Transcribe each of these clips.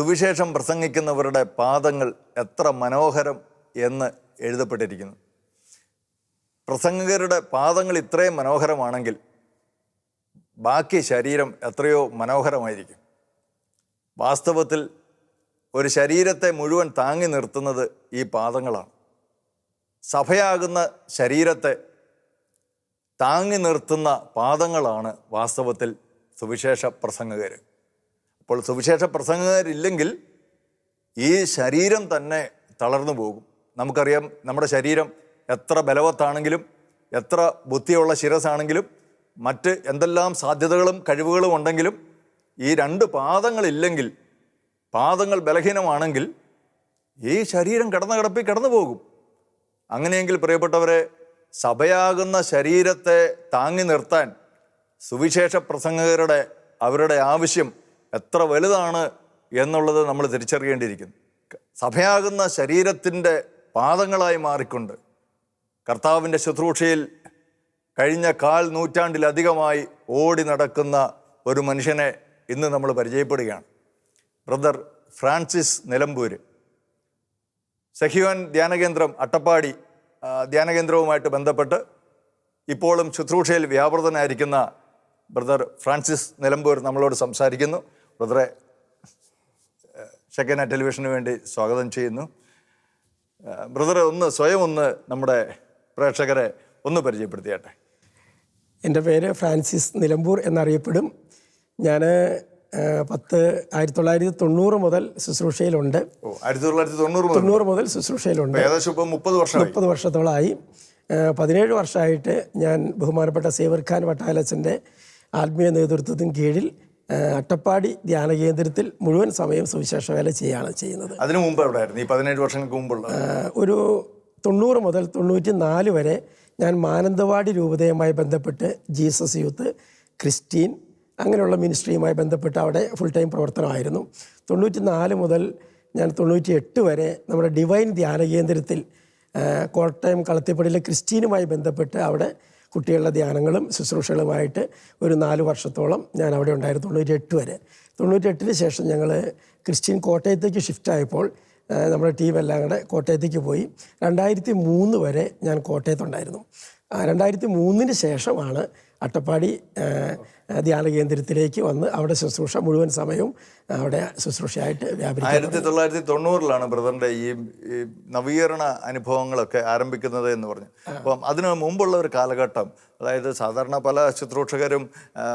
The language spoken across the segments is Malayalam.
സുവിശേഷം പ്രസംഗിക്കുന്നവരുടെ പാദങ്ങൾ എത്ര മനോഹരം എന്ന് എഴുതപ്പെട്ടിരിക്കുന്നു. പ്രസംഗകരുടെ പാദങ്ങൾ ഇത്രയും മനോഹരമാണെങ്കിൽ ബാക്കി ശരീരം എത്രയോ മനോഹരമായിരിക്കും. വാസ്തവത്തിൽ ഒരു ശരീരത്തെ മുഴുവൻ താങ്ങി നിർത്തുന്നത് ഈ പാദങ്ങളാണ്. സഭയാകുന്ന ശരീരത്തെ താങ്ങി നിർത്തുന്ന പാദങ്ങളാണ് വാസ്തവത്തിൽ സുവിശേഷ പ്രസംഗകർ അപ്പോൾ സുവിശേഷ പ്രസംഗകരില്ലെങ്കിൽ ഈ ശരീരം തന്നെ തളർന്നു പോകും. നമുക്കറിയാം നമ്മുടെ ശരീരം എത്ര ബലവത്താണെങ്കിലും എത്ര ബുദ്ധിയുള്ള ശിരസാണെങ്കിലും മറ്റ് എന്തെല്ലാം സാധ്യതകളും കഴിവുകളും ഉണ്ടെങ്കിലും ഈ രണ്ട് പാദങ്ങളില്ലെങ്കിൽ പാദങ്ങൾ ബലഹീനമാണെങ്കിൽ ഈ ശരീരം കിടന്ന കിടപ്പിൽ കിടന്നു പോകും. അങ്ങനെയെങ്കിൽ പ്രിയപ്പെട്ടവരെ സഭയാകുന്ന ശരീരത്തെ താങ്ങി നിർത്താൻ സുവിശേഷ പ്രസംഗകരുടെ അവരുടെ ആവശ്യം എത്ര വലുതാണ് എന്നുള്ളത് നമ്മൾ തിരിച്ചറിയേണ്ടിയിരിക്കുന്നു. സഭയാകുന്ന ശരീരത്തിന്റെ പാദങ്ങളായി മാറിക്കൊണ്ട് കർത്താവിന്റെ ശുശ്രൂഷയിൽ കഴിഞ്ഞ കാൽ നൂറ്റാണ്ടിലധികമായി ഓടി നടക്കുന്ന ഒരു മനുഷ്യനെ ഇന്ന് നമ്മൾ പരിചയപ്പെടുകയാണ്. Brother Francis Nilambur. സഹിയോൻ ധ്യാനകേന്ദ്രം അട്ടപ്പാടി ധ്യാനകേന്ദ്രവുമായിട്ട് ബന്ധപ്പെട്ട് ഇപ്പോഴും ശുശ്രൂഷയിൽ വ്യാപൃതനായിരിക്കുന്ന ബ്രദർ ഫ്രാൻസിസ് നിലമ്പൂർ നമ്മളോട് സംസാരിക്കുന്നു. ബ്രദറെ ഷെക്കന ടെലിവിഷന് വേണ്ടി സ്വാഗതം ചെയ്യുന്നു. ബ്രദറെ ഒന്ന് സ്വയം ഒന്ന് നമ്മുടെ പ്രേക്ഷകരെ ഒന്ന് പരിചയപ്പെടുത്തിയാട്ടെ. എന്റെ പേര് ഫ്രാൻസിസ് നിലമ്പൂർ എന്നറിയപ്പെടും. ഞാൻ പത്ത് ആയിരത്തി തൊള്ളായിരത്തി തൊണ്ണൂറ് മുതൽ ശുശ്രൂഷയിലുണ്ട്. ഓ ആയിരത്തി തൊള്ളായിരത്തി തൊണ്ണൂറ് മുതൽ. തൊണ്ണൂറ് മുതൽ ശുശ്രൂഷയിലുണ്ട്. ഏകദേശം ഇപ്പം മുപ്പത് മുപ്പത് വർഷത്തോളമായി പതിനേഴ് വർഷമായിട്ട് ഞാൻ ബഹുമാനപ്പെട്ട സേവർ ഖാൻ വട്ടാലച്ചന്റെ ആത്മീയ നേതൃത്വത്തിന് കീഴിൽ അട്ടപ്പാടി ധ്യാന കേന്ദ്രത്തിൽ മുഴുവൻ സമയം സുവിശേഷ വേല ചെയ്യുകയാണ് ചെയ്യുന്നത്. അതിനു മുമ്പ് എവിടെയായിരുന്നു? ഈ പതിനേഴ് വർഷങ്ങൾക്ക് മുമ്പുള്ള. ഒരു തൊണ്ണൂറ് മുതൽ തൊണ്ണൂറ്റി നാല് വരെ ഞാൻ മാനന്തവാടി രൂപതയുമായി ബന്ധപ്പെട്ട് ജീസസ് യൂത്ത് ക്രിസ്റ്റീൻ അങ്ങനെയുള്ള മിനിസ്ട്രിയുമായി ബന്ധപ്പെട്ട് അവിടെ ഫുൾ ടൈം പ്രവർത്തനമായിരുന്നു. തൊണ്ണൂറ്റി നാല് മുതൽ ഞാൻ തൊണ്ണൂറ്റി എട്ട് വരെ നമ്മുടെ ഡിവൈൻ ധ്യാന കേന്ദ്രത്തിൽ കോട്ടയം കളത്തിപ്പടിയിലെ ക്രിസ്റ്റീനുമായി ബന്ധപ്പെട്ട് അവിടെ കുട്ടികളുടെ ധ്യാനങ്ങളും ശുശ്രൂഷകളുമായിട്ട് ഒരു നാല് വർഷത്തോളം ഞാൻ അവിടെ ഉണ്ടായിരുന്നു തൊണ്ണൂറ്റി എട്ട് വരെ. തൊണ്ണൂറ്റി എട്ടിന് ശേഷം ഞങ്ങൾ ക്രിസ്ത്യൻ കോട്ടയത്തേക്ക് ഷിഫ്റ്റ് ആയപ്പോൾ നമ്മുടെ ടീം എല്ലാം കൂടെ കോട്ടയത്തേക്ക് പോയി. രണ്ടായിരത്തി മൂന്ന് വരെ ഞാൻ കോട്ടയത്തുണ്ടായിരുന്നു. രണ്ടായിരത്തി മൂന്നിന് ശേഷമാണ് അട്ടപ്പാടി ധ്യാന കേന്ദ്രത്തിലേക്ക് വന്ന് അവിടെ ശുശ്രൂഷ മുഴുവൻ സമയവും അവിടെ ശുശ്രൂഷയായിട്ട് വ്യാപരിക്കുന്നത് ആയിരത്തി തൊള്ളായിരത്തി തൊണ്ണൂറിലാണ് ബ്രദറിന്റെ ഈ നവീകരണ അനുഭവങ്ങളൊക്കെ ആരംഭിക്കുന്നത് എന്ന് പറഞ്ഞു. അപ്പം അതിന് മുമ്പുള്ള ഒരു കാലഘട്ടം അതായത് സാധാരണ പല ശുശ്രൂഷകരും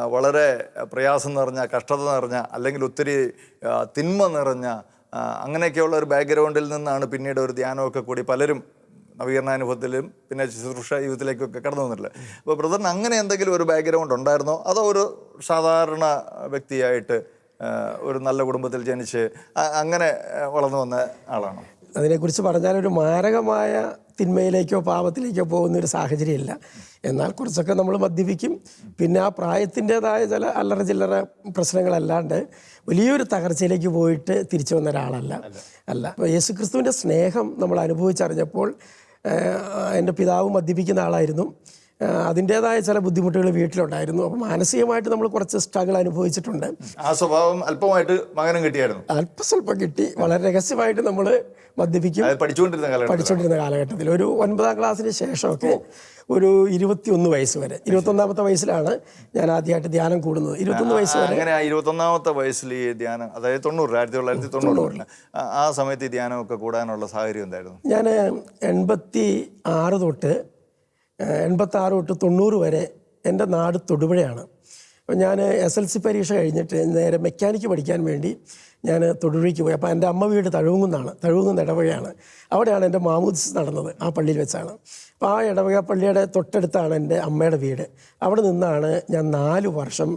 വളരെ പ്രയാസം നിറഞ്ഞ കഷ്ടത നിറഞ്ഞ അല്ലെങ്കിൽ ഒത്തിരി തിന്മ നിറഞ്ഞ അങ്ങനെയൊക്കെയുള്ള ഒരു ബാക്ക്ഗ്രൗണ്ടിൽ നിന്നാണ് പിന്നീട് ഒരു ധ്യാനമൊക്കെ കൂടി പലരും നവീകരണാനുഭവത്തിലും പിന്നെ ശുശ്രൂഷ ജീവിതത്തിലേക്കൊക്കെ കടന്നു വന്നിട്ടില്ല. അപ്പോൾ ബ്രദറിന് അങ്ങനെ എന്തെങ്കിലും ഒരു ബാക്ക്ഗ്രൗണ്ട് ഉണ്ടായിരുന്നോ? അതോ ഒരു സാധാരണ വ്യക്തിയായിട്ട് ഒരു നല്ല കുടുംബത്തിൽ ജനിച്ച് അങ്ങനെ വളർന്നു വന്ന ആളാണോ? അതിനെക്കുറിച്ച് പറഞ്ഞാൽ ഒരു മാരകമായ തിന്മയിലേക്കോ പാപത്തിലേക്കോ പോകുന്ന ഒരു സാഹചര്യമില്ല. എന്നാൽ കുറച്ചൊക്കെ നമ്മൾ മദ്യപിക്കും. പിന്നെ ആ പ്രായത്തിന്റെതായ ചില അല്ലറ ചില്ലറ പ്രശ്നങ്ങളല്ലാണ്ട് വലിയൊരു തകർച്ചയിലേക്ക് പോയിട്ട് തിരിച്ചു വന്ന ഒരാളല്ല. അല്ല. യേശുക്രിസ്തുവിന്റെ സ്നേഹം നമ്മൾ അനുഭവിച്ചറിഞ്ഞപ്പോൾ എന്റെ പിതാവ് മദ്യപിക്കുന്ന ആളായിരുന്നു. അതിന്റെതായ ചില ബുദ്ധിമുട്ടുകൾ വീട്ടിലുണ്ടായിരുന്നു. അപ്പോൾ മാനസികമായിട്ട് നമ്മൾ കുറച്ച് സ്ട്രഗിൾ അനുഭവിച്ചിട്ടുണ്ട്. ആ സ്വഭാവം അല്പമായിട്ട് മകനും കിട്ടിയായിരുന്നു. അല്പസ്വല്പം കിട്ടി. വളരെ രഹസ്യമായിട്ട് നമ്മൾ മദ്യപിക്കും. പഠിച്ചുകൊണ്ടിരുന്ന പഠിച്ചുകൊണ്ടിരുന്ന കാലഘട്ടത്തിൽ ഒരു ഒൻപതാം ക്ലാസ്സിന് ശേഷമൊക്കെ ഒരു ഇരുപത്തിയൊന്ന് വയസ്സ് വരെ. ഇരുപത്തൊന്നാമത്തെ വയസ്സിലാണ് ഞാൻ ആദ്യമായിട്ട് ധ്യാനം കൂടുന്നത്. ഇരുപത്തൊന്ന് വയസ്സ് വരെ. അങ്ങനെ ആ ഇരുപത്തൊന്നാമത്തെ വയസ്സിൽ ഈ ധ്യാനം അതായത് തൊണ്ണൂറ് ആയിരത്തി തൊള്ളായിരത്തി തൊണ്ണൂറിൽ ആ സമയത്ത് ഈ ധ്യാനമൊക്കെ കൂടാനുള്ള സാഹചര്യം എന്തായിരുന്നു? ഞാൻ എൺപത്തി ആറ് തൊട്ട് എൺപത്തി ആറ് തൊട്ട് തൊണ്ണൂറ് വരെ എന്റെ നാട് തൊടുപുഴയാണ്. അപ്പോൾ ഞാൻ എസ് എൽ സി പരീക്ഷ കഴിഞ്ഞിട്ട് നേരെ മെക്കാനിക്ക് പഠിക്കാൻ വേണ്ടി ഞാൻ തൊടുപുഴയ്ക്ക് പോയി. അപ്പോൾ എന്റെ അമ്മ വീട് തഴുകുന്നാണ് തഴുകുന്ന ഇടവകയാണ് അവിടെയാണ് എന്റെ മാമൂദിസ് നടന്നത് ആ പള്ളിയിൽ വെച്ചാണ്. അപ്പോൾ ആ ഇടവക പള്ളിയുടെ തൊട്ടടുത്താണ് എന്റെ അമ്മയുടെ വീട്. അവിടെ നിന്നാണ് ഞാൻ നാല് വർഷം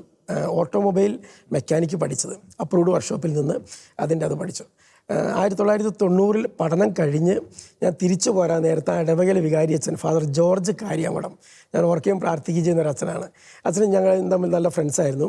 ഓട്ടോമൊബൈൽ മെക്കാനിക്ക് പഠിച്ചത്. അപ്രൂവ്ഡ് വർക്ക്ഷോപ്പിൽ നിന്ന് അതിന്റെ അത് പഠിച്ചു. ആയിരത്തി തൊള്ളായിരത്തി തൊണ്ണൂറിൽ പഠനം കഴിഞ്ഞ് ഞാൻ തിരിച്ചു പോരാൻ നേരത്തെ ആ ഇടവകയിലെ വികാരി അച്ഛൻ ഫാദർ ജോർജ് കാര്യമടം ഞാൻ ഓർക്കുകയും പ്രാർത്ഥിക്കുകയും ചെയ്യുന്ന ഒരു അച്ഛനാണ്. അച്ഛനും ഞങ്ങൾ തമ്മിൽ നല്ല ഫ്രണ്ട്സായിരുന്നു.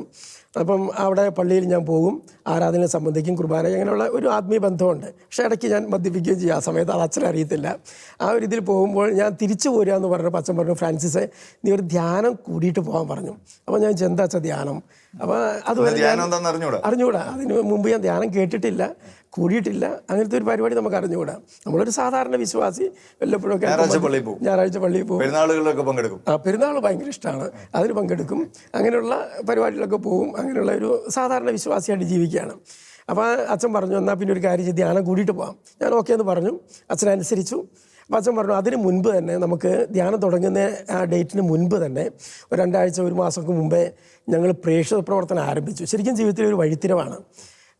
അപ്പം അവിടെ പള്ളിയിൽ ഞാൻ പോകും ആരാധനയെ സംബന്ധിക്കും കുർബാന അങ്ങനെയുള്ള ഒരു ആത്മീയ ബന്ധമുണ്ട്. പക്ഷേ ഇടയ്ക്ക് ഞാൻ മദ്യപിക്കുകയും ചെയ്യും. ആ സമയത്ത് അത് അച്ഛൻ അറിയത്തില്ല. ആ ഒരു ഇതിൽ പോകുമ്പോൾ ഞാൻ തിരിച്ചു പോരുക എന്ന് പറഞ്ഞപ്പോൾ അച്ഛൻ പറഞ്ഞു ഫ്രാൻസിസ് നീ ഒരു ധ്യാനം കൂടിയിട്ട് പോകാൻ പറഞ്ഞു. അപ്പോൾ ഞാൻ ചെന്താച്ച ധ്യാനം? അപ്പോൾ അതുവരെ അറിഞ്ഞൂടാ? അറിഞ്ഞുകൂടാ അതിന് മുമ്പ് ഞാൻ ധ്യാനം കേട്ടിട്ടില്ല. കൂടിയിട്ടില്ല. അങ്ങനത്തെ ഒരു പരിപാടി നമുക്ക് അറിഞ്ഞുകൂടാ. നമ്മളൊരു സാധാരണ വിശ്വാസി വല്ലപ്പോഴൊക്കെ ഞായറാഴ്ച പള്ളിയിൽ പോകും. ഞായറാഴ്ച പള്ളിയിൽ പോകും. പെരുന്നാളുകളിലൊക്കെ പങ്കെടുക്കും. ആ പെരുന്നാൾ ഭയങ്കര ഇഷ്ടമാണ് അതിന് പങ്കെടുക്കും. അങ്ങനെയുള്ള പരിപാടികളൊക്കെ പോകും. അങ്ങനെയുള്ള ഒരു സാധാരണ വിശ്വാസിയായിട്ട് ജീവിക്കുകയാണ്. അപ്പോൾ അച്ഛൻ പറഞ്ഞു എന്നാൽ പിന്നെ ഒരു കാര്യം ചെയ്ത് ധ്യാനം കൂടിയിട്ട് പോകാം ഞാൻ ഓക്കെ എന്ന് പറഞ്ഞു. അച്ഛൻ അനുസരിച്ചു. അപ്പോൾ അച്ഛൻ പറഞ്ഞു അതിന് മുൻപ് തന്നെ നമുക്ക് ധ്യാനം തുടങ്ങുന്ന ആ ഡേറ്റിന് മുൻപ് തന്നെ ഒരു രണ്ടാഴ്ച ഒരു മാസമൊക്കെ മുമ്പേ ഞങ്ങൾ പ്രേക്ഷക പ്രവർത്തനം ആരംഭിച്ചു. ശരിക്കും ജീവിതത്തിൽ ഒരു വഴിത്തിരവാണ്.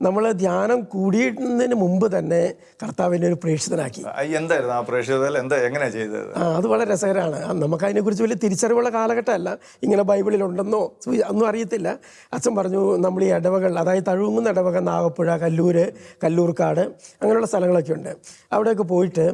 നമ്മൾ ധ്യാനം കൂടിയതിന് മുമ്പ് തന്നെ കർത്താവിനെ ഒരു പ്രേക്ഷിതനാക്കി. എന്തായിരുന്നു ആ പ്രേക്ഷിതൽ എന്താ എങ്ങനെയാ ചെയ്തത്? ആ അത് വളരെ രസകരമാണ്. നമുക്ക് അതിനെക്കുറിച്ച് വലിയ തിരിച്ചറിവുള്ള കാലഘട്ടമല്ല. ഇങ്ങനെ ബൈബിളിലുണ്ടെന്നോ ഉണ്ടെന്നോ ഒന്നും അറിയത്തില്ല. അച്ഛൻ പറഞ്ഞു നമ്മൾ ഈ ഇടവകൾ അതായത് തഴുങ്ങുന്ന ഇടവക നാഗപ്പുഴ കല്ലൂർ കല്ലൂർക്കാട് അങ്ങനെയുള്ള സ്ഥലങ്ങളൊക്കെ ഉണ്ട്. അവിടെയൊക്കെ പോയിട്ട്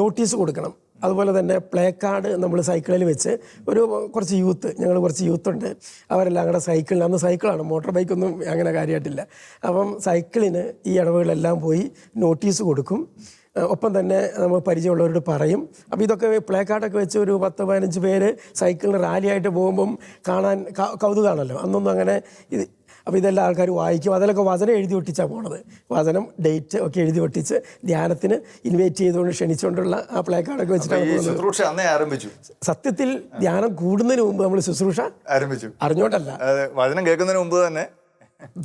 നോട്ടീസ് കൊടുക്കണം. അതുപോലെ തന്നെ പ്ലേ കാർഡ് നമ്മൾ സൈക്കിളിൽ വെച്ച് ഒരു കുറച്ച് യൂത്ത് ഞങ്ങൾ കുറച്ച് യൂത്ത് ഉണ്ട്. അവരെല്ലാം കൂടെ സൈക്കിളിൽ അന്ന് സൈക്കിളാണ് മോട്ടോർ ബൈക്കൊന്നും അങ്ങനെ കാര്യമായിട്ടില്ല അപ്പം സൈക്കിളിന് ഈ ഇടവുകളെല്ലാം പോയി നോട്ടീസ് കൊടുക്കും. ഒപ്പം തന്നെ നമ്മൾ പരിചയമുള്ളവരോട് പറയും. അപ്പോൾ ഇതൊക്കെ പ്ലേ കാർഡൊക്കെ വെച്ച് ഒരു പത്ത് പതിനഞ്ച് പേര് സൈക്കിളിന് റാലിയായിട്ട് പോകുമ്പം കാണാൻ കൗതുകമാണല്ലോ അന്നൊന്നും അങ്ങനെ ഇത് അപ്പോൾ ഇതെല്ലാം ആൾക്കാർ വായിക്കും. അതിലൊക്കെ വചനം എഴുതി ഒട്ടിച്ചാണ് പോണത്. വചനം ഡേറ്റ് ഒക്കെ എഴുതി ഒട്ടിച്ച് ധ്യാനത്തിന് ഇൻവൈറ്റ് ചെയ്തുകൊണ്ട് ക്ഷണിച്ചുകൊണ്ടുള്ള ആ പ്ലേ കാർഡൊക്കെ വെച്ചിട്ടാണ് ആരംഭിച്ചു? സത്യത്തിൽ ധ്യാനം കൂടുന്നതിന് മുമ്പ് നമ്മൾ ശുശ്രൂഷ ആരംഭിച്ചു. അറിഞ്ഞോണ്ടല്ല. വചനം കേൾക്കുന്നതിന് മുമ്പ് തന്നെ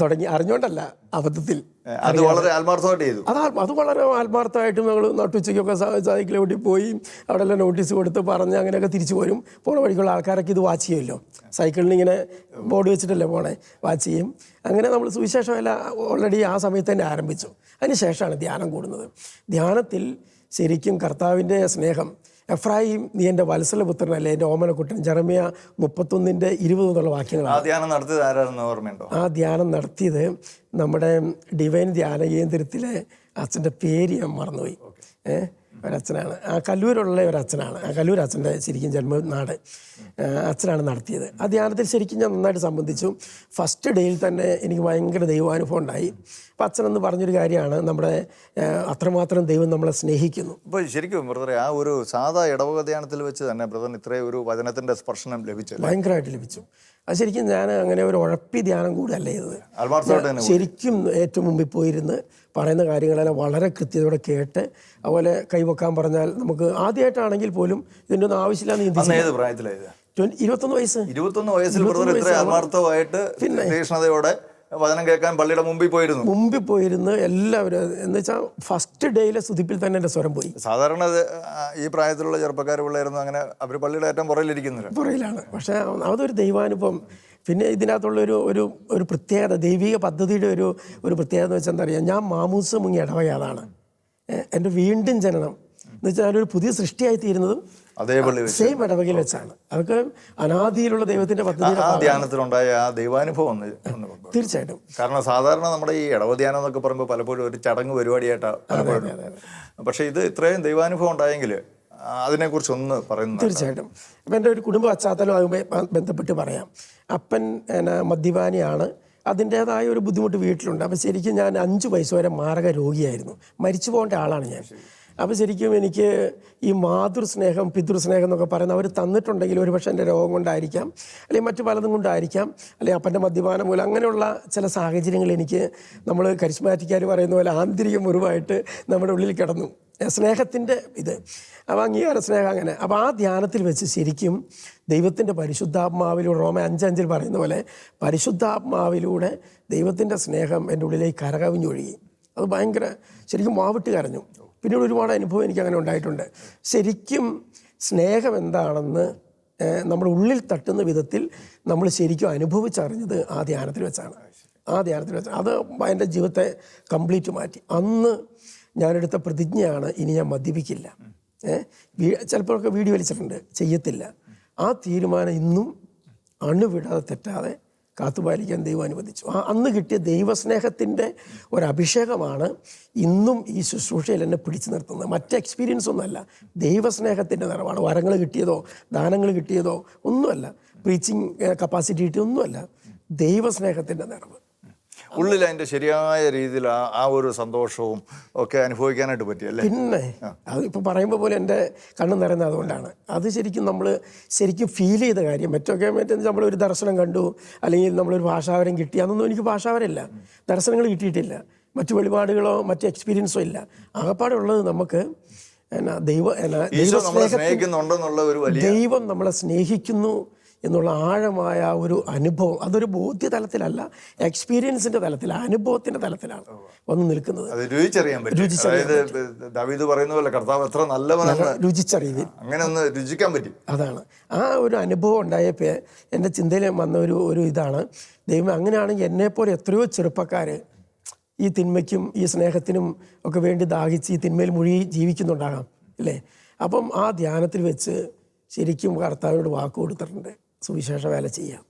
തുടങ്ങി. അറിഞ്ഞോണ്ടല്ല അബദ്ധത്തിൽ അത് വളരെ ആത്മാർത്ഥമായിട്ട് ചെയ്തു. അത് അത് വളരെ ആത്മാർത്ഥമായിട്ടും ഞങ്ങൾ നട്ടുച്ചയ്ക്കൊക്കെ സൈക്കിൾ ഓടി പോയി അവിടെ എല്ലാം നോട്ടീസ് കൊടുത്ത് പറഞ്ഞ് അങ്ങനെയൊക്കെ തിരിച്ചു പോരും പോണ വഴിക്കുള്ള ആൾക്കാരൊക്കെ ഇത് വാച്ച് ചെയ്യുമല്ലോ. സൈക്കിളിന് ഇങ്ങനെ ബോർഡ് വെച്ചിട്ടല്ലേ പോണേ? വാച്ച് ചെയ്യും. അങ്ങനെ നമ്മൾ സുവിശേഷം എല്ലാം ഓൾറെഡി ആ സമയത്ത് തന്നെ ആരംഭിച്ചു. അതിന് ശേഷമാണ് ധ്യാനം കൂടുന്നത്. ധ്യാനത്തിൽ ശരിക്കും കർത്താവിന്റെ സ്നേഹം എഫ്രായിം നീ എന്റെ വത്സലപുത്രനല്ലേ എന്റെ ഓമനക്കുട്ടൻ ജറമിയ മുപ്പത്തൊന്നിന്റെ ഇരുപത് എന്നുള്ള വാക്യങ്ങളാണ്. ആ ധ്യാനം നടത്തിയത് ഓർമ്മയുണ്ടോ? ആ ധ്യാനം നടത്തിയത് നമ്മുടെ ഡിവൈൻ ധ്യാന കേന്ദ്രത്തിലെ അച്ഛന്റെ പേര് ഞാൻ മറന്നുപോയി. ഏഹ് ഒരച്ഛനാണ്. ആ കല്ലൂരുള്ള ഒരച്ഛനാണ്. ആ കല്ലൂർ അച്ഛന്റെ ശരിക്കും ജന്മനാട്. അച്ഛനാണ് നടത്തിയത്. ആ ധ്യാനത്തിൽ ശരിക്കും ഞാൻ നന്നായിട്ട് സംബന്ധിച്ചു. ഫസ്റ്റ് ഡേയിൽ തന്നെ എനിക്ക് ഭയങ്കര ദൈവാനുഭവം ഉണ്ടായി. അപ്പം അച്ഛനെന്ന് പറഞ്ഞൊരു കാര്യമാണ് നമ്മുടെ അത്രമാത്രം ദൈവം നമ്മളെ സ്നേഹിക്കുന്നു. ഇപ്പോൾ ശരിക്കും ബ്രദറെ ആ ഒരു സാധാ ഇടവക ധ്യാനത്തിൽ വെച്ച് തന്നെ ബ്രദർ ഇത്രയും ഒരു വചനത്തിന്റെ സ്പർശനം ലഭിച്ചു ഭയങ്കരമായിട്ട് ലഭിച്ചു. അത് ശരിക്കും ഞാൻ അങ്ങനെ ഒരു ഉഴപ്പി ധ്യാനം കൂടല്ല ചെയ്തത് ശരിക്കും ഏറ്റവും മുമ്പിൽ പോയിരുന്ന് പറയുന്ന കാര്യങ്ങളെല്ലാം വളരെ കൃത്യതയോടെ കേട്ട് അതുപോലെ കൈവക്കാൻ പറഞ്ഞാൽ നമുക്ക് ആദ്യമായിട്ടാണെങ്കിൽ പോലും ഇതിന്റെ ഒന്നും ആവശ്യമില്ല പ്രായത്തിലായത് ഇരുപത്തൊന്ന് വയസ്സ്. ഇരുപത്തൊന്ന് വയസ്സിൽ ബ്രദർ ഇത്ര ആത്മാർത്ഥമായിട്ട് തീക്ഷ്ണതയോടെ വചനം കേൾക്കാൻ പള്ളിയുടെ മുമ്പിൽ പോയിരുന്നു. മുമ്പിൽ പോയിരുന്നു. എല്ലാവരും എന്ന് വെച്ചാൽ ഫസ്റ്റ് ഡേയിലെ സ്തുതിപ്പിൽ തന്നെ എന്റെ സ്വരം പോയി. സാധാരണ ഈ പ്രായത്തിലുള്ള ചെറുപ്പക്കാർ പിള്ളേരൊന്നും അങ്ങനെ അവർ പള്ളിയുടെ ഏറ്റവും പുറയിലിരിക്കുന്നില്ല പുറയിലാണ് പക്ഷേ അതൊരു ദൈവാനുഭവം. പിന്നെ ഇതിനകത്തുള്ള ഒരു ഒരു ഒരു പ്രത്യേകത ദൈവിക പദ്ധതിയുടെ ഒരു ഒരു പ്രത്യേകത എന്ന് വെച്ചാൽ എന്താ പറയുക ഞാൻ മാമൂസ് മുങ്ങി ഇടവയാതാണ് എന്റെ വീണ്ടും ജനനം. എന്ന് വെച്ചാൽ ഒരു പുതിയ സൃഷ്ടിയായി തീരുന്നതും സെയിം ഇടവകയിൽ വെച്ചാണ്. അവർക്ക് അനാദിയിലുള്ള ദൈവത്തിന്റെ പദ്ധതി ആ ധ്യാനത്തിലുണ്ടായ ആ ദൈവാനുഭവം ഒന്ന് തീർച്ചയായിട്ടും. കാരണം സാധാരണ നമ്മുടെ ഈ ഇടവ ധ്യാനം എന്നൊക്കെ പറയുമ്പോൾ പലപ്പോഴും ഒരു ചടങ്ങ് പരിപാടിയായിട്ടാണ് പക്ഷെ പക്ഷേ ഇത് ഇത്രയും ദൈവാനുഭവം ഉണ്ടായെങ്കിൽ അതിനെക്കുറിച്ച് ഒന്ന് പറയുന്നു തീർച്ചയായിട്ടും. ഇപ്പൊ എന്റെ ഒരു കുടുംബ പശ്ചാത്തലവുമായി ബന്ധപ്പെട്ട് പറയാം. അപ്പൻ എന്നാ മദ്യപാനിയാണ്. അതിന്റേതായ ഒരു ബുദ്ധിമുട്ട് വീട്ടിലുണ്ട്. അപ്പം ശരിക്കും ഞാൻ അഞ്ച് വയസ്സ് വരെ മാരക രോഗിയായിരുന്നു. മരിച്ചു പോകേണ്ട ആളാണ് ഞാൻ. അപ്പോൾ ശരിക്കും എനിക്ക് ഈ മാതൃസ്നേഹം പിതൃസ്നേഹം എന്നൊക്കെ പറയുന്ന അവർ തന്നിട്ടുണ്ടെങ്കിൽ ഒരു പക്ഷേ എന്റെ രോഗം കൊണ്ടായിരിക്കാം അല്ലെങ്കിൽ മറ്റു പലതും കൊണ്ടായിരിക്കാം അല്ലെങ്കിൽ അപ്പന്റെ മദ്യപാനം മൂലം അങ്ങനെയുള്ള ചില സാഹചര്യങ്ങൾ എനിക്ക് നമ്മൾ കരിസ്മാറ്റിക്കാർ പറയുന്ന പോലെ ആന്തരിക മുറിവായിട്ട് നമ്മുടെ ഉള്ളിൽ കിടന്നു. സ്നേഹത്തിന്റെ ഇത്. അപ്പോൾ അംഗീകാര സ്നേഹം അങ്ങനെ. അപ്പോൾ ആ ധ്യാനത്തിൽ വെച്ച് ശരിക്കും ദൈവത്തിന്റെ പരിശുദ്ധാത്മാവിലൂടെ റോമ അഞ്ചഞ്ചിൽ പറയുന്ന പോലെ പരിശുദ്ധാത്മാവിലൂടെ ദൈവത്തിന്റെ സ്നേഹം എന്റെ ഉള്ളിലേക്ക് കരകവിഞ്ഞൊഴുകി. അത് ഭയങ്കര ശരിക്കും മാവിട്ട് കരഞ്ഞു. പിന്നീട് ഒരുപാട് അനുഭവം എനിക്ക് അങ്ങനെ ഉണ്ടായിട്ടുണ്ട്. ശരിക്കും സ്നേഹം എന്താണെന്ന് നമ്മുടെ ഉള്ളിൽ തട്ടുന്ന വിധത്തിൽ നമ്മൾ ശരിക്കും അനുഭവിച്ചറിഞ്ഞത് ആ ധ്യാനത്തിൽ വെച്ചാണ്. ആ ധ്യാനത്തിൽ വെച്ച് അത് എന്റെ ജീവിതത്തെ കംപ്ലീറ്റ് മാറ്റി. അന്ന് ഞാനെടുത്ത പ്രതിജ്ഞയാണ് ഇനി ഞാൻ മദ്യപിക്കില്ല. ചിലപ്പോഴൊക്കെ വീഡിയോ വലിച്ചിട്ടുണ്ട്. ചെയ്യത്തില്ല. ആ തീരുമാനം ഇന്നും അണുവിടാതെ തെറ്റാതെ കാത്തുപാലിക്കാൻ ദൈവം അനുവദിച്ചു. ആ അന്ന് കിട്ടിയ ദൈവസ്നേഹത്തിന്റെ ഒരഭിഷേകമാണ് ഇന്നും ഈ ശുശ്രൂഷയിൽ എന്നെ പിടിച്ചു നിർത്തുന്നത്. മറ്റ് എക്സ്പീരിയൻസ് ഒന്നുമല്ല. ദൈവസ്നേഹത്തിന്റെ നിറവാണ്. വരങ്ങൾ കിട്ടിയതോ ദാനങ്ങൾ കിട്ടിയതോ ഒന്നുമല്ല. പ്രീച്ചിങ് കപ്പാസിറ്റി കിട്ടിയതൊന്നുമല്ല ദൈവസ്നേഹത്തിന്റെ നിറവ്. ഉള്ളിൽ അതിന്റെ ശരിയായ രീതിയിൽ ആ ആ ഒരു സന്തോഷവും ഒക്കെ അനുഭവിക്കാനായിട്ട് പറ്റിയല്ലേ? പിന്നെ അത് ഇപ്പോൾ പറയുമ്പോൾ പോലെ എന്റെ കണ്ണ് നിറയുന്നത് അതുകൊണ്ടാണ്. അത് ശരിക്കും നമ്മൾ ശരിക്കും ഫീൽ ചെയ്ത കാര്യം. മറ്റൊക്കെ മറ്റേ നമ്മളൊരു ദർശനം കണ്ടു അല്ലെങ്കിൽ നമ്മളൊരു ഭാഷാവരം കിട്ടി അതൊന്നും എനിക്ക് ഭാഷാവരമില്ല ദർശനങ്ങൾ കിട്ടിയിട്ടില്ല. മറ്റു വെളിപാടുകളോ മറ്റു എക്സ്പീരിയൻസോ ഇല്ല. ആകപ്പാടുള്ളത് നമുക്ക് എന്നാ ദൈവ ദൈവം നമ്മളെ സ്നേഹിക്കുന്നു എന്നുള്ള ആഴമായ ഒരു അനുഭവം. അതൊരു ബോധ്യ തലത്തിലല്ല എക്സ്പീരിയൻസിന്റെ തലത്തിൽ അനുഭവത്തിന്റെ തലത്തിലാണ് വന്ന് നിൽക്കുന്നത്. അത് രുചിച്ചറിയാൻ പറ്റും. അതായത് ദാവീദ് പറയുന്ന പോലെ കർത്താവ് എത്ര നല്ലവനെന്ന് രുചിച്ചറിയുവിൻ അങ്ങനെ ഒന്ന് രുചിക്കാൻ പറ്റും. അതാണ്. ആ ഒരു അനുഭവം ഉണ്ടായപ്പോൾ എന്റെ ചിന്തയിൽ വന്ന ഒരു ഒരു ഇതാണ്. ദൈവം അങ്ങനെയാണെങ്കിൽ എന്നെപ്പോലെ എത്രയോ ചെറുപ്പക്കാർ ഈ തിന്മയ്ക്കും ഈ സ്നേഹത്തിനും ഒക്കെ വേണ്ടി ദാഹിച്ച് ഈ തിന്മയിൽ മുഴുകി ജീവിക്കുന്നുണ്ടാകാം അല്ലേ അപ്പം ആ ധ്യാനത്തിൽ വെച്ച് ശരിക്കും കർത്താവിനോട് വാക്ക് കൊടുത്തിട്ടുണ്ട്. സുവിശേഷ വേല ചെയ്യാം.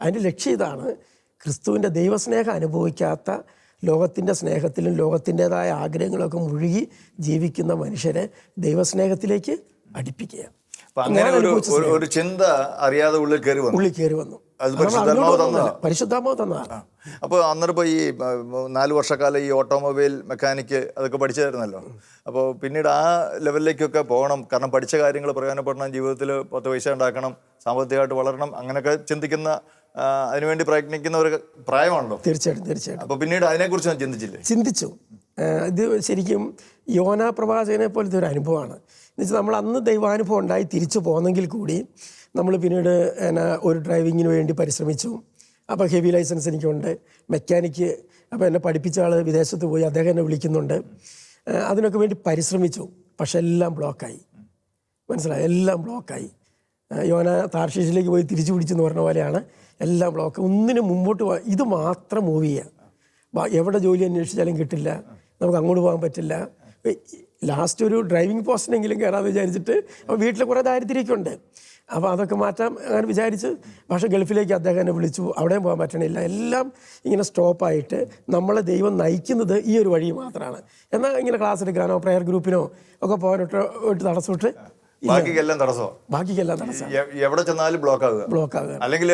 അതിന്റെ ലക്ഷ്യം ഇതാണ് ക്രിസ്തുവിന്റെ ദൈവസ്നേഹം അനുഭവിക്കാത്ത ലോകത്തിന്റെ സ്നേഹത്തിലും ലോകത്തിന്റെതായ ആഗ്രഹങ്ങളൊക്കെ മുഴുകി ജീവിക്കുന്ന മനുഷ്യരെ ദൈവസ്നേഹത്തിലേക്ക് അടുപ്പിക്കുക. അപ്പൊ അങ്ങനെ ഒരു ഒരു- ചിന്ത അറിയാതെ ഉള്ളിൽ കയറി വന്നു. ഉള്ളിൽ കയറി വന്നു. അത് പരിശുദ്ധാത്മാവ് തന്നതാണ്. അപ്പോൾ അന്നേരപ്പോൾ ഈ നാലു വർഷക്കാലം ഈ ഓട്ടോമൊബൈൽ മെക്കാനിക്ക് അതൊക്കെ പഠിച്ചായിരുന്നല്ലോ. അപ്പോൾ പിന്നീട് ആ ലെവലിലേക്കൊക്കെ പോകണം. കാരണം പഠിച്ച കാര്യങ്ങൾ പ്രയോജനപ്പെടണം ജീവിതത്തിൽ പത്ത് പൈസ ഉണ്ടാക്കണം സാമ്പത്തികമായിട്ട് വളരണം അങ്ങനെയൊക്കെ ചിന്തിക്കുന്ന അതിനുവേണ്ടി പ്രയത്നിക്കുന്ന ഒരു പ്രായമാണല്ലോ. തീർച്ചയായിട്ടും തീർച്ചയായിട്ടും. അപ്പോൾ പിന്നീട് അതിനെക്കുറിച്ച് ഞാൻ ചിന്തിച്ചില്ലേ? ചിന്തിച്ചു. ഇത് ശരിക്കും യോന പ്രവാചകനെ പോലത്തെ ഒരു അനുഭവമാണ്. എന്നുവെച്ചാൽ നമ്മൾ അന്ന് ദൈവാനുഭവം ഉണ്ടായി തിരിച്ചു പോന്നെങ്കിൽ കൂടി നമ്മൾ പിന്നീട് എന്നാ ഒരു ഡ്രൈവിങ്ങിന് വേണ്ടി പരിശ്രമിച്ചു. അപ്പോൾ ഹെവി ലൈസൻസ് എനിക്കുണ്ട്. മെക്കാനിക്ക് അപ്പോൾ എന്നെ പഠിപ്പിച്ച ആൾ വിദേശത്ത് പോയി അദ്ദേഹം എന്നെ വിളിക്കുന്നുണ്ട്. അതിനൊക്കെ വേണ്ടി പരിശ്രമിച്ചു. പക്ഷെ എല്ലാം ബ്ലോക്കായി. മനസ്സിലായി? എല്ലാം ബ്ലോക്കായി. യോന താർഷീഷിലേക്ക് പോയി തിരിച്ചു പിടിച്ചെന്ന് പറഞ്ഞ പോലെയാണ് എല്ലാം ബ്ലോക്ക്. ഒന്നിനും മുമ്പോട്ട് പോകാൻ ഇത് മാത്രം മൂവ് ചെയ്യുക. എവിടെ ജോലി അന്വേഷിച്ചാലും കിട്ടില്ല. നമുക്ക് അങ്ങോട്ട് പോകാൻ പറ്റില്ല. ലാസ്റ്റ് ഒരു ഡ്രൈവിംഗ് പോസ്റ്റിനെങ്കിലും കയറാമെന്ന് വിചാരിച്ചിട്ട് വീട്ടിൽ കുറേ ദാരിദ്ര്യമൊക്കെയുണ്ട് അപ്പോൾ അതൊക്കെ മാറ്റാം അങ്ങനെ വിചാരിച്ച് പക്ഷേ ഗൾഫിലേക്ക് അദ്ദേഹം എന്നെ വിളിച്ചു. അവിടെയും പോകാൻ പറ്റണില്ല. എല്ലാം ഇങ്ങനെ സ്റ്റോപ്പായിട്ട് നമ്മളെ ദൈവം നയിക്കുന്നത് ഈ ഒരു വഴി മാത്രമാണ് എന്നാൽ ഇങ്ങനെ ക്ലാസ് എടുക്കാനോ പ്രെയർ ഗ്രൂപ്പിനോ ഒക്കെ പോകാനോട്ട് ഒരു തടസ്സമിട്ട് ബാക്കിക്കെല്ലാം തടസ്സമോ? ബാക്കിക്കെല്ലാം തടസ്സം എവിടെ ചെന്നാലും ബ്ലോക്ക് ആകുക. ബ്ലോക്ക് ആകുക. അല്ലെങ്കിൽ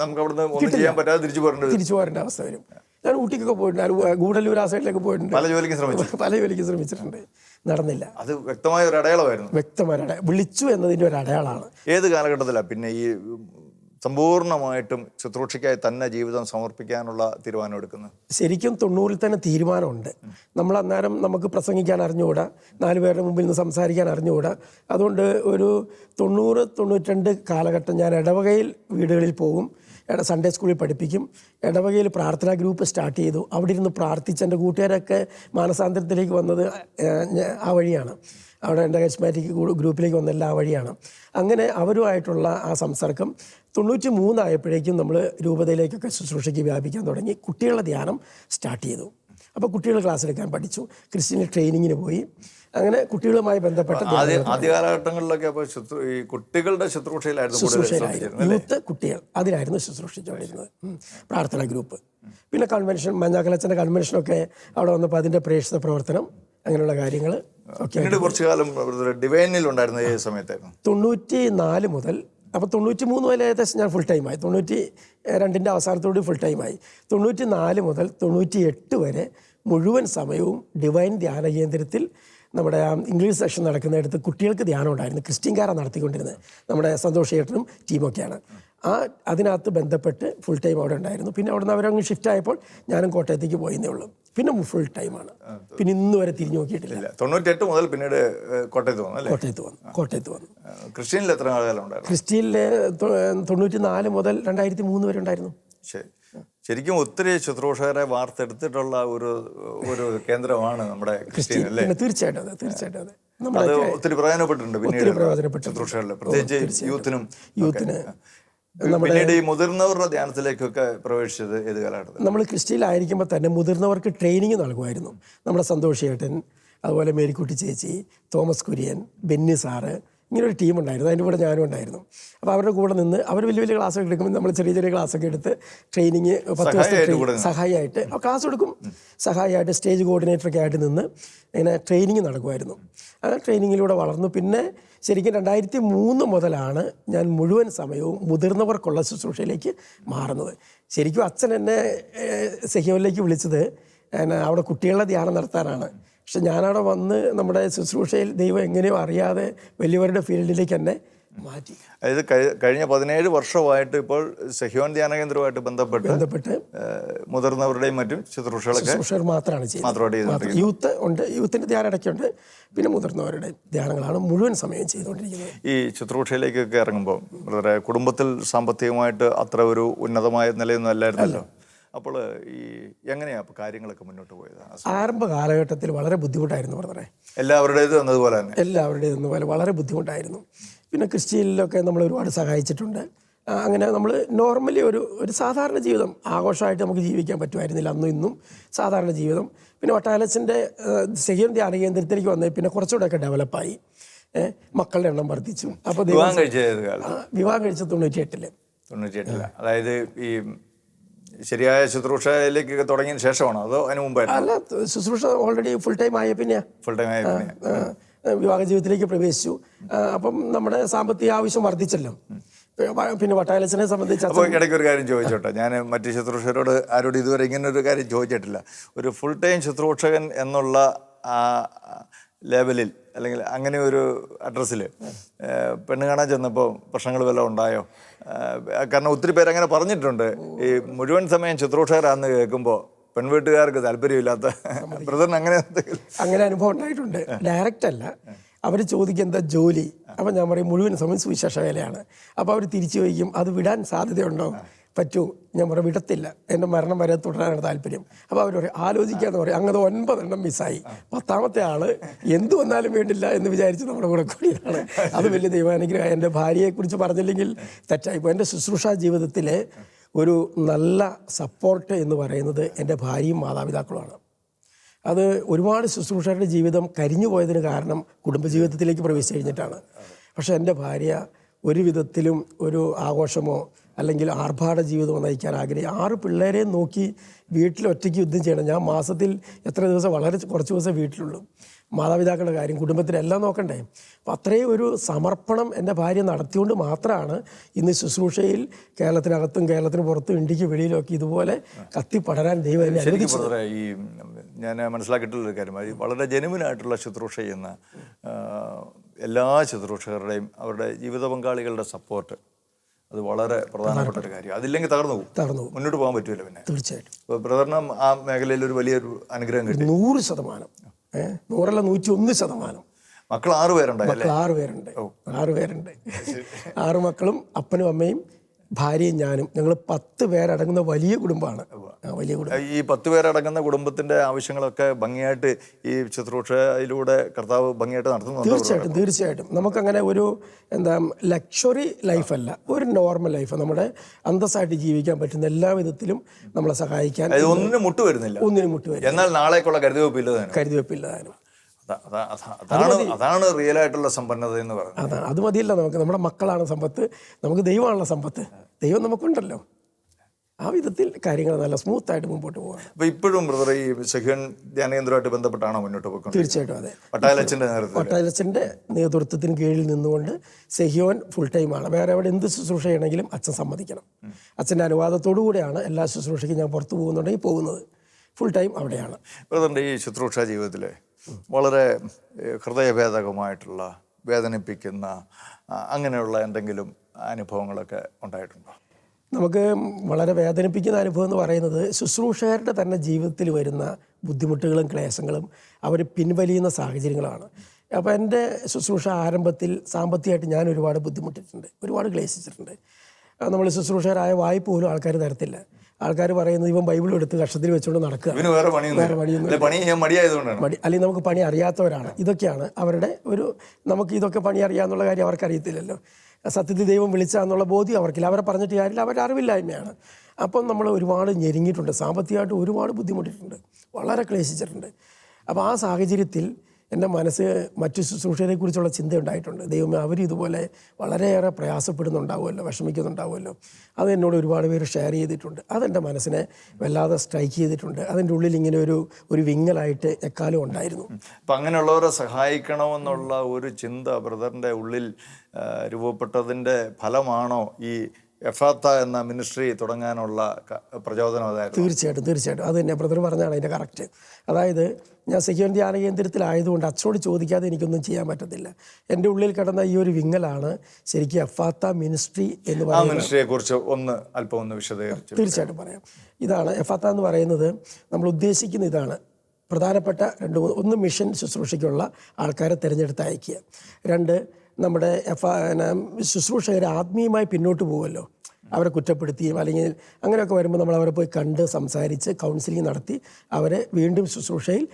നമുക്ക് അവിടുന്ന് ഒന്നും ചെയ്യാൻ പറ്റാതെ തിരിച്ചു തിരിച്ചു പോരേണ്ട അവസ്ഥ വരും. ഞാൻ ഊട്ടിക്കൊക്കെ പോയിട്ടുണ്ട്. ഗൂഡല്ലൂർ ആ സൈഡിലൊക്കെ പോയിട്ടുണ്ട്. പല ജോലിക്ക് ശ്രമിച്ചു. പല ജോലിക്ക് ശ്രമിച്ചിട്ടുണ്ട്. നടന്നില്ല. അത് വ്യക്തമായ ഒരു അടയാളമായിരുന്നു. വ്യക്തമായ ഒരു വിളിച്ചു എന്നതിന്റെ ഒരു അടയാളമാണ്. ഏത് കാലഘട്ടത്തിലാണ് പിന്നെ ഈ സമ്പൂർണമായിട്ടും ശുശ്രൂഷയ്ക്കായി തന്നെ ജീവിതം സമർപ്പിക്കാനുള്ള തീരുമാനം എടുക്കുന്നത്? ശരിക്കും തൊണ്ണൂറിൽ തന്നെ തീരുമാനമുണ്ട്. നമ്മൾ അന്നേരം നമുക്ക് പ്രസംഗിക്കാൻ അറിഞ്ഞുകൂടാ? നാല് പേരുടെ മുമ്പിൽ നിന്ന് സംസാരിക്കാൻ അറിഞ്ഞുകൂടാ? അതുകൊണ്ട് ഒരു തൊണ്ണൂറ് തൊണ്ണൂറ്റിരണ്ട് കാലഘട്ടം ഞാൻ ഇടവകയിൽ വീടുകളിൽ പോകും. സൺഡേ സ്കൂളിൽ പഠിപ്പിക്കും. ഇടവകയിൽ പ്രാർത്ഥനാ ഗ്രൂപ്പ് സ്റ്റാർട്ട് ചെയ്തു. അവിടെ ഇരുന്ന് പ്രാർത്ഥിച്ച് എന്റെ കൂട്ടുകാരൊക്കെ മാനസാന്തരത്തിലേക്ക് വന്നത് ആ വഴിയാണ്. അവിടെ എന്റെ കശ്മാറ്റിക് ഗ്രൂപ്പിലേക്ക് വന്നെല്ലാം ആ വഴിയാണ്. അങ്ങനെ അവരുമായിട്ടുള്ള ആ സംസർഗം തൊണ്ണൂറ്റി മൂന്നായപ്പോഴേക്കും നമ്മൾ രൂപതയിലേക്കൊക്കെ ശുശ്രൂഷയ്ക്ക് വ്യാപിക്കാൻ തുടങ്ങി. കുട്ടികളുടെ ധ്യാനം സ്റ്റാർട്ട് ചെയ്തു. അപ്പോൾ കുട്ടികൾ ക്ലാസ് എടുക്കാൻ പഠിച്ചു. ക്രിസ്ത്യൻ ട്രെയിനിങ്ങിന് പോയി. അങ്ങനെ കുട്ടികളുമായി ബന്ധപ്പെട്ട ആദ്യ കാലഘട്ടങ്ങളിലൊക്കെ അപ്പോൾ ശുശ്രൂ ഈ കുട്ടികളുടെ ശുശ്രൂഷയിലായിരുന്നു. ശുശ്രൂഷയിലായിരുന്നു യൂത്ത് കുട്ടികൾ അതിലായിരുന്നു ശുശ്രൂഷിച്ചുകൊണ്ടിരുന്നത്. പ്രാർത്ഥന ഗ്രൂപ്പ്. പിന്നെ കൺവെൻഷൻ മഞ്ഞാക്കലച്ചന്റെ കൺവെൻഷനൊക്കെ അവിടെ വന്നപ്പോൾ അതിന്റെ പ്രേക്ഷിത പ്രവർത്തനം അങ്ങനെയുള്ള കാര്യങ്ങൾ പിന്നീട് കുറച്ചു കാലം ഡിവൈനിൽ ഉണ്ടായിരുന്ന ഈ സമയത്തായിരുന്നു? തൊണ്ണൂറ്റി നാല് മുതൽ അപ്പോൾ തൊണ്ണൂറ്റി മൂന്ന് വരെ ഏകദേശം ഞാൻ ഫുൾ ടൈമായി തൊണ്ണൂറ്റി രണ്ടിന്റെ അവസാനത്തോട് ഫുൾ ടൈമായി തൊണ്ണൂറ്റി നാല് മുതൽ തൊണ്ണൂറ്റി എട്ട് വരെ മുഴുവൻ സമയവും ഡിവൈൻ ധ്യാന കേന്ദ്രത്തിൽ നമ്മുടെ ആ ഇംഗ്ലീഷ് സെഷൻ നടക്കുന്നിടത്ത് കുട്ടികൾക്ക് ധ്യാനം ഉണ്ടായിരുന്നു. ക്രിസ്ത്യൻകാരാണ് നടത്തിക്കൊണ്ടിരുന്നത്. നമ്മുടെ സന്തോഷ് ചേട്ടനും ടീമൊക്കെയാണ്. ആ അതിനകത്ത് ബന്ധപ്പെട്ട് ഫുൾ ടൈം അവിടെ ഉണ്ടായിരുന്നു. പിന്നെ അവിടെ നിന്ന് അവരങ്ങ് ഷിഫ്റ്റ് ആയപ്പോൾ ഞാനും കോട്ടയത്തേക്ക് പോയെന്നേ ഉള്ളൂ. പിന്നെ ഫുൾ ടൈമാണ് പിന്നെ ഇന്ന് വരെ തിരിഞ്ഞു നോക്കിയിട്ടില്ല. തൊണ്ണൂറ്റെട്ട് മുതൽ പിന്നീട് കോട്ടയത്ത് വന്നു കോട്ടയത്ത് വന്നു കോട്ടയത്ത് വന്നു. ക്രിസ്ത്യനിൽ എത്ര കാലം ഉണ്ടായിരുന്നു? ക്രിസ്ത്യനിലെ തൊണ്ണൂറ്റി നാല് മുതൽ രണ്ടായിരത്തി മൂന്ന് വരെ ഉണ്ടായിരുന്നു. ശരി. ശരിക്കും ഒത്തിരി ശുശ്രൂഷകരെ വാർത്തെടുത്തിട്ടുള്ള ഒരു ഒരു കേന്ദ്രമാണ് നമ്മുടെ ക്രിസ്ത്യൻ അല്ലേ? തീർച്ചയായിട്ടും അതെ തീർച്ചയായിട്ടും അതെ. അത് ഒത്തിരി പ്രയോജനപ്പെട്ടിട്ടുണ്ട് പിന്നീട്. ശുശ്രൂഷകളിൽ പ്രത്യേകിച്ച് യൂത്തിനും യൂത്തിന് പിന്നീട് ഈ മുതിർന്നവരുടെ ധ്യാനത്തിലേക്കൊക്കെ പ്രവേശിച്ചത് ഏത് കാലഘട്ടത്തിൽ നമ്മൾ ക്രിസ്റ്റിയിലായിരിക്കുമ്പോൾ തന്നെ മുതിർന്നവർക്ക് ട്രെയിനിങ് നൽകുമായിരുന്നു. നമ്മുടെ സന്തോഷേട്ടൻ അതുപോലെ മേരിക്കുട്ടി ചേച്ചി തോമസ് കുര്യൻ ബെന്നി സാറ് ഇങ്ങനെ ഒരു ടീം ഉണ്ടായിരുന്നു അതിന്റെ കൂടെ ഞാനും ഉണ്ടായിരുന്നു. അപ്പോൾ അവരുടെ കൂടെ നിന്ന് അവർ വലിയ വലിയ ക്ലാസ്സൊക്കെ എടുക്കുമ്പോൾ നമ്മൾ ചെറിയ ചെറിയ ക്ലാസ്സൊക്കെ എടുത്ത് ട്രെയിനിങ് പത്ത് ദിവസത്തെ സഹായമായിട്ട് അപ്പോൾ ക്ലാസ് എടുക്കും. സഹായമായിട്ട് സ്റ്റേജ് കോർഡിനേറ്ററൊക്കെ ആയിട്ട് നിന്ന് ഇങ്ങനെ ട്രെയിനിങ് നടക്കുമായിരുന്നു. ആ ട്രെയിനിങ്ങിലൂടെ വളർന്നു. പിന്നെ ശരിക്കും രണ്ടായിരത്തി മൂന്ന് മുതലാണ് ഞാൻ മുഴുവൻ സമയവും മുതിർന്നവർക്കുള്ള ശുശ്രൂഷയിലേക്ക് മാറുന്നത്. ശരിക്കും അച്ഛൻ എന്നെ സെഹിയോനിലേക്ക് വിളിച്ചത് എന്നെ അവിടെ കുട്ടികളുടെ ധ്യാനം നടത്താനാണ്. പക്ഷെ ഞാനവിടെ വന്ന് നമ്മുടെ ശുശ്രൂഷയിൽ ദൈവം എങ്ങനെയോ അറിയാതെ വലിയവരുടെ ഫീൽഡിലേക്ക് എന്നെ മാറ്റി. അതായത് കഴിഞ്ഞ പതിനേഴ് വർഷമായിട്ട് ഇപ്പോൾ സഹ്യോൻ ധ്യാന കേന്ദ്രമായിട്ട് ബന്ധപ്പെട്ട് ബന്ധപ്പെട്ട് മുതിർന്നവരുടെയും മറ്റും ശുശ്രൂഷകളൊക്കെ മാത്രമാണ് ചെയ്യുന്നത്. യൂത്ത് ഉണ്ട് യൂത്തിന്റെ ധ്യാനം ഇടയ്ക്കുണ്ട് പിന്നെ മുതിർന്നവരുടെ ധ്യാനങ്ങളാണ് മുഴുവൻ സമയം ചെയ്തുകൊണ്ടിരിക്കുന്നത്. ഈ ശുശ്രൂഷയിലേക്കൊക്കെ ഇറങ്ങുമ്പോൾ കുടുംബത്തിൽ സാമ്പത്തികമായിട്ട് അത്ര ഒരു ഉന്നതമായ നിലയൊന്നും അല്ലായിരുന്നല്ലോ. അപ്പോൾ ഈ എങ്ങനെയാണ് അപ്പോൾ കാര്യങ്ങളൊക്കെ മുന്നോട്ട് പോയത്? ആരംഭ കാലഘട്ടത്തിൽ വളരെ ബുദ്ധിമുട്ടായിരുന്നു പറഞ്ഞേ എല്ലാവരുടേതും എന്നതുപോലെ തന്നെ? എല്ലാവരുടേത് പോലെ വളരെ ബുദ്ധിമുട്ടായിരുന്നു. പിന്നെ ക്രിസ്ത്യനിലൊക്കെ നമ്മൾ ഒരുപാട് സഹായിച്ചിട്ടുണ്ട്. അങ്ങനെ നമ്മൾ നോർമലി ഒരു ഒരു സാധാരണ ജീവിതം ആഘോഷമായിട്ട് നമുക്ക് ജീവിക്കാൻ പറ്റുമായിരുന്നില്ല അന്നും ഇന്നും. സാധാരണ ജീവിതം. പിന്നെ വട്ടാലച്ചന്റെ സെഹിയം ധ്യാന കേന്ദ്രത്തിലേക്ക് വന്നേ പിന്നെ കുറച്ചുകൂടെയൊക്കെ ഡെവലപ്പായി. മക്കളുടെ എണ്ണം വർദ്ധിച്ചു. അപ്പോൾ വിവാഹം കഴിച്ച ഏത് കാലം? ആ, വിവാഹം കഴിച്ച തൊണ്ണൂറ്റി എട്ടിൽ തൊണ്ണൂറ്റിയെട്ടില്ല അതായത് ഈ ശരിയായ ശുശ്രൂഷയിലേക്ക് തുടങ്ങിയ ശേഷമാണോ? അതോ അതിന് മുമ്പായിരുന്നു? അല്ല ശുശ്രൂഷ ഓൾറെഡി ഫുൾ ടൈം ആയ പിന്നെ. ഫുൾ ടൈം ആയ പിന്നെ. വിവാഹ ജീവിതത്തിലേക്ക് പ്രവേശിച്ചു. അപ്പം നമ്മുടെ സാമ്പത്തിക ആവശ്യം വർദ്ധിച്ചല്ലോ. പിന്നെ വട്ടാലച്ചനെ സംബന്ധിച്ച് അപ്പോൾ ഇടയ്ക്ക് ഒരു കാര്യം ചോദിച്ചോട്ടെ? ഞാൻ മറ്റ് ശുശ്രൂഷകരോട് ആരോട് ഇതുവരെ ഇങ്ങനെ ഒരു കാര്യം ചോദിച്ചിട്ടില്ല. ഒരു ഫുൾ ടൈം ശുശ്രൂഷകൻ എന്നുള്ള ആ ലെവലിൽ അല്ലെങ്കിൽ അങ്ങനെ ഒരു അഡ്രസ്സിൽ പെണ്ണ് കാണാൻ ചെന്നപ്പോൾ പ്രശ്നങ്ങൾ വല്ലതും ഉണ്ടായോ? കാരണം ഒത്തിരി പേര് അങ്ങനെ പറഞ്ഞിട്ടുണ്ട്. ഈ മുഴുവൻ സമയം ശുശ്രൂഷകരാന്ന് കേൾക്കുമ്പോൾ പെൺവീട്ടുകാർക്ക് താല്പര്യമില്ലാത്ത ബ്രദറിന് അങ്ങനെ അങ്ങനെ അനുഭവം ഉണ്ടായിട്ടുണ്ട്. ഡയറക്റ്റ് അല്ല. അവർ ചോദിക്കും എന്താ ജോലി? അപ്പം ഞാൻ പറയും മുഴുവൻ സമയം സുവിശേഷ വേലയാണ്. അപ്പോൾ അവർ തിരിച്ചു ചോദിക്കും അത് വിടാൻ സാധ്യതയുണ്ടോ? പറ്റൂ. ഞാൻ പറയും വിടത്തില്ല. എന്റെ മരണം വരെ തുടരാനാണ് താല്പര്യം. അപ്പോൾ അവർ പറയും ആലോചിക്കാന്ന് പറയും. അങ്ങനെ ഒൻപതെണ്ണം മിസ്സായി. പത്താമത്തെ ആൾ എന്ത് വന്നാലും വേണ്ടില്ല എന്ന് വിചാരിച്ച് നമ്മുടെ കൂടെ കൂടിയതാണ്. അത് വലിയ ദൈവാനുഗ്രഹം. എന്റെ ഭാര്യയെക്കുറിച്ച് പറഞ്ഞില്ലെങ്കിൽ തെറ്റായിപ്പോൾ എന്റെ ശുശ്രൂഷ ജീവിതത്തിലെ ഒരു നല്ല സപ്പോർട്ട് എന്ന് പറയുന്നത് എന്റെ ഭാര്യയും മാതാപിതാക്കളുമാണ്. അത് ഒരുപാട് ശുശ്രൂഷയുടെ ജീവിതം കരിഞ്ഞു പോയതിന് കാരണം കുടുംബജീവിതത്തിലേക്ക് പ്രവേശിച്ചു കഴിഞ്ഞിട്ടാണ്. പക്ഷേ എന്റെ ഭാര്യ ഒരു വിധത്തിലും ഒരു ആഘോഷമോ അല്ലെങ്കിൽ ആർഭാട ജീവിതം നയിക്കാൻ ആഗ്രഹിക്കുക ആറ് പിള്ളേരെ നോക്കി വീട്ടിൽ ഒറ്റയ്ക്ക് യുദ്ധം ചെയ്യണം. ഞാൻ മാസത്തിൽ എത്ര ദിവസം വളരെ കുറച്ച് ദിവസം വീട്ടിലുള്ളൂ. മാതാപിതാക്കളുടെ കാര്യം കുടുംബത്തിനെല്ലാം നോക്കണ്ടേ? അപ്പം അത്രയും ഒരു സമർപ്പണം എന്റെ ഭാര്യ നടത്തിയോണ്ട് മാത്രമാണ് ഇന്ന് ശുശ്രൂഷയിൽ കേരളത്തിനകത്തും കേരളത്തിന് പുറത്തും ഇന്ത്യയ്ക്ക് വെളിയിലൊക്കെ ഇതുപോലെ ദൈവം ശരിക്കും അനുവദിച്ചു ബ്രദറെ ഈ ഞാൻ മനസ്സിലാക്കിയിട്ടുള്ള ഒരു കാര്യം വളരെ ജനുവിനായിട്ടുള്ള ശുശ്രൂഷ ചെയ്യുന്ന എല്ലാ ശുശ്രൂഷകരുടെയും അവരുടെ ജീവിത പങ്കാളികളുടെ സപ്പോർട്ട് അത് വളരെ പ്രധാനപ്പെട്ട ഒരു കാര്യം. അതില്ലെങ്കിൽ തകർന്നു പോകും. തകർന്നു പോകും. മുന്നോട്ട് പോകാൻ പറ്റില്ല പിന്നെ. തീർച്ചയായിട്ടും. ബ്രദറിന് ആ മേഖലയിൽ ഒരു വലിയൊരു അനുഗ്രഹം കിട്ടി. നൂറ് ശതമാനം. ഏഹ് നൂറല്ല നൂറ്റി ഒന്ന് ശതമാനം മക്കൾ ആറ് പേരുണ്ട്. മക്കൾ ആറ് പേരുണ്ട്. ആറ് പേരുണ്ട് ആറ് മക്കളും അപ്പനും അമ്മയും ഭാര്യയും ഞാനും ഞങ്ങൾ പത്ത് പേരടങ്ങുന്ന വലിയ കുടുംബമാണ്. വലിയ കുടുംബം. ഈ പത്ത് പേരടങ്ങുന്ന കുടുംബത്തിന്റെ ആവശ്യങ്ങളൊക്കെ ഭംഗിയായിട്ട് ഈ ശുശ്രൂഷയിലൂടെ കർത്താവ് ഭംഗിയായിട്ട് നടത്തുന്നു തീർച്ചയായിട്ടും തീർച്ചയായിട്ടും. നമുക്കങ്ങനെ ഒരു എന്താ ലക്ഷറി ലൈഫല്ല. ഒരു നോർമൽ ലൈഫ്. നമ്മുടെ അന്തസ്സായിട്ട് ജീവിക്കാൻ പറ്റുന്ന എല്ലാ വിധത്തിലും നമ്മളെ സഹായിക്കാൻ ഒന്നിനും മുട്ട് വരുന്നില്ല. ഒന്നിനും മുട്ടുവരും എന്നാൽ നാളേക്കുള്ള കരുതി വെപ്പില്ലതാണ് അതാണ് അതാണ് റിയൽ ആയിട്ടുള്ള സമ്പന്നത എന്ന് പറയുന്നത്. അതാണ്. അത് മതിയല്ല നമുക്ക്. നമ്മുടെ മക്കളാണ് സമ്പത്ത്. നമുക്ക് ദൈവമാണല്ലോ സമ്പത്ത്. ദൈവം നമുക്കുണ്ടല്ലോ. ആ വിധത്തിൽ കാര്യങ്ങൾ നല്ല സ്മൂത്ത് ആയിട്ട് മുമ്പോട്ട് പോകാം ഇപ്പോഴും ബ്രദർ ഈ സഹ്യൻ ധ്യാനകേന്ദ്രമായിട്ട് ബന്ധപ്പെട്ടാണോ മുന്നോട്ട് പോകുന്നത് തീർച്ചയായിട്ടും അതെ. പട്ടാലച്ചന്റെ നേതൃത്വത്തിൽ വട്ടാലച്ചന്റെ നേതൃത്വത്തിന് കീഴിൽ നിന്നുകൊണ്ട് സെഹിയോൻ ഫുൾ ടൈമാണ് വേറെ എവിടെ എന്ത് ശുശ്രൂഷ ചെയ്യണമെങ്കിലും അച്ഛൻ സമ്മതിക്കണം. അച്ഛന്റെ അനുവാദത്തോടു കൂടിയാണ് എല്ലാ ശുശ്രൂഷയ്ക്കും ഞാൻ പുറത്തു പോകുന്നുണ്ടെങ്കിൽ പോകുന്നത്. ഫുൾ ടൈം അവിടെയാണ്. ബ്രദറിന്റെ ഈ ശുശ്രൂഷ ജീവിതത്തിൽ വളരെ ഹൃദയഭേദകമായിട്ടുള്ള വേദനിപ്പിക്കുന്ന അങ്ങനെയുള്ള എന്തെങ്കിലും അനുഭവങ്ങളൊക്കെ ഉണ്ടായിട്ടുണ്ടോ? നമുക്ക് വളരെ വേദനിപ്പിക്കുന്ന അനുഭവം എന്ന് പറയുന്നത് ശുശ്രൂഷകരുടെ തന്നെ ജീവിതത്തിൽ വരുന്ന ബുദ്ധിമുട്ടുകളും ക്ലേശങ്ങളും അവർ പിൻവലിയുന്ന സാഹചര്യങ്ങളാണ്. അപ്പോൾ എന്റെ ശുശ്രൂഷ ആരംഭത്തിൽ സാമ്പത്തികമായിട്ട് ഞാൻ ഒരുപാട് ബുദ്ധിമുട്ടിട്ടുണ്ട് ഒരുപാട് ക്ലേശിച്ചിട്ടുണ്ട്. നമ്മൾ ശുശ്രൂഷകരായ വായ്പ പോലും ആൾക്കാർ തരത്തില്ല. ആൾക്കാർ പറയുന്നത് ഇവൻ ബൈബിൾ എടുത്ത് കഷ്ടത്തിൽ വെച്ചുകൊണ്ട് നടക്കുക. വേറെ പണിയൊന്നും മടി അല്ലെങ്കിൽ നമുക്ക് പണി അറിയാത്തവരാണ്. ഇതൊക്കെയാണ് അവരുടെ ഒരു നമുക്ക് ഇതൊക്കെ പണി അറിയാമെന്നുള്ള കാര്യം അവർക്കറിയത്തില്ലല്ലോ സത്യത്തിൽ ദൈവം വിളിച്ചാന്നുള്ള ബോധ്യം അവർക്കില്ല. അവരെ പറഞ്ഞിട്ട് കാര്യമില്ല. അവരുടെ അറിവില്ലായ്മയാണ്. അപ്പം നമ്മൾ ഒരുപാട് ഞെരുങ്ങിയിട്ടുണ്ട്. സാമ്പത്തികമായിട്ട് ഒരുപാട് ബുദ്ധിമുട്ടിയിട്ടുണ്ട്. വളരെ ക്ലേശിച്ചിട്ടുണ്ട്. അപ്പോൾ ആ സാഹചര്യത്തിൽ എന്റെ മനസ്സ് മറ്റു ശുശ്രൂഷരെ കുറിച്ചുള്ള ചിന്ത ഉണ്ടായിട്ടുണ്ട് ദൈവമേ അവർ ഇതുപോലെ വളരെയേറെ പ്രയാസപ്പെടുന്നുണ്ടാവുമല്ലോ വിഷമിക്കുന്നുണ്ടാവുമല്ലോ. അത് എന്നോട് ഒരുപാട് പേര് ഷെയർ ചെയ്തിട്ടുണ്ട്. അതെന്റെ മനസ്സിനെ വല്ലാതെ സ്ട്രൈക്ക് ചെയ്തിട്ടുണ്ട്. അതിന്റെ ഉള്ളിൽ ഇങ്ങനെ ഒരു ഒരു വിങ്ങലായിട്ട് എക്കാലം ഉണ്ടായിരുന്നു. അപ്പം അങ്ങനെയുള്ളവരെ സഹായിക്കണമെന്നുള്ള ഒരു ചിന്ത ബ്രദറിന്റെ ഉള്ളിൽ രൂപപ്പെട്ടതിന്റെ ഫലമാണോ ഈ എഫാത്ത എന്ന മിനിസ്ട്രി തുടങ്ങാനുള്ള പ്രചോദനം അതായിരുന്നു. തീർച്ചയായിട്ടും തീർച്ചയായിട്ടും. അത് തന്നെ ബ്രദർ പറഞ്ഞാണ് അതിന്റെ കറക്റ്റ്. അതായത് ഞാൻ സെക്യൂർ ധ്യാന കേന്ദ്രത്തിലായതുകൊണ്ട് അച്ചോട് ചോദിക്കാതെ എനിക്കൊന്നും ചെയ്യാൻ പറ്റത്തില്ല. എന്റെ ഉള്ളിൽ കിടന്ന ഈ ഒരു വിങ്ങലാണ് ശരിക്കും എഫാത്ത മിനിസ്ട്രി എന്ന് പറയുന്നത്. മിനിസ്ട്രിയെ കുറിച്ച് ഒന്ന് അല്പം ഒന്ന് വിശദീകരിച്ചു. തീർച്ചയായിട്ടും പറയാം. ഇതാണ് എഫാത്ത എന്ന് പറയുന്നത്. നമ്മൾ ഉദ്ദേശിക്കുന്ന ഇതാണ്. പ്രധാനപ്പെട്ട രണ്ട് ഒന്ന് മിഷൻ ശുശ്രൂഷയ്ക്കുള്ള ആൾക്കാരെ തിരഞ്ഞെടുത്ത് അയക്കുക രണ്ട് നമ്മുടെ എഫ് പിന്നെ ശുശ്രൂഷകരെ ആത്മീയമായി പിന്നോട്ട് പോകുമല്ലോ അവരെ കുറ്റപ്പെടുത്തിയും അല്ലെങ്കിൽ അങ്ങനെയൊക്കെ വരുമ്പോൾ നമ്മൾ അവരെ പോയി കണ്ട് സംസാരിച്ച് കൗൺസിലിംഗ് നടത്തി അവരെ വീണ്ടും ശുശ്രൂഷയിൽ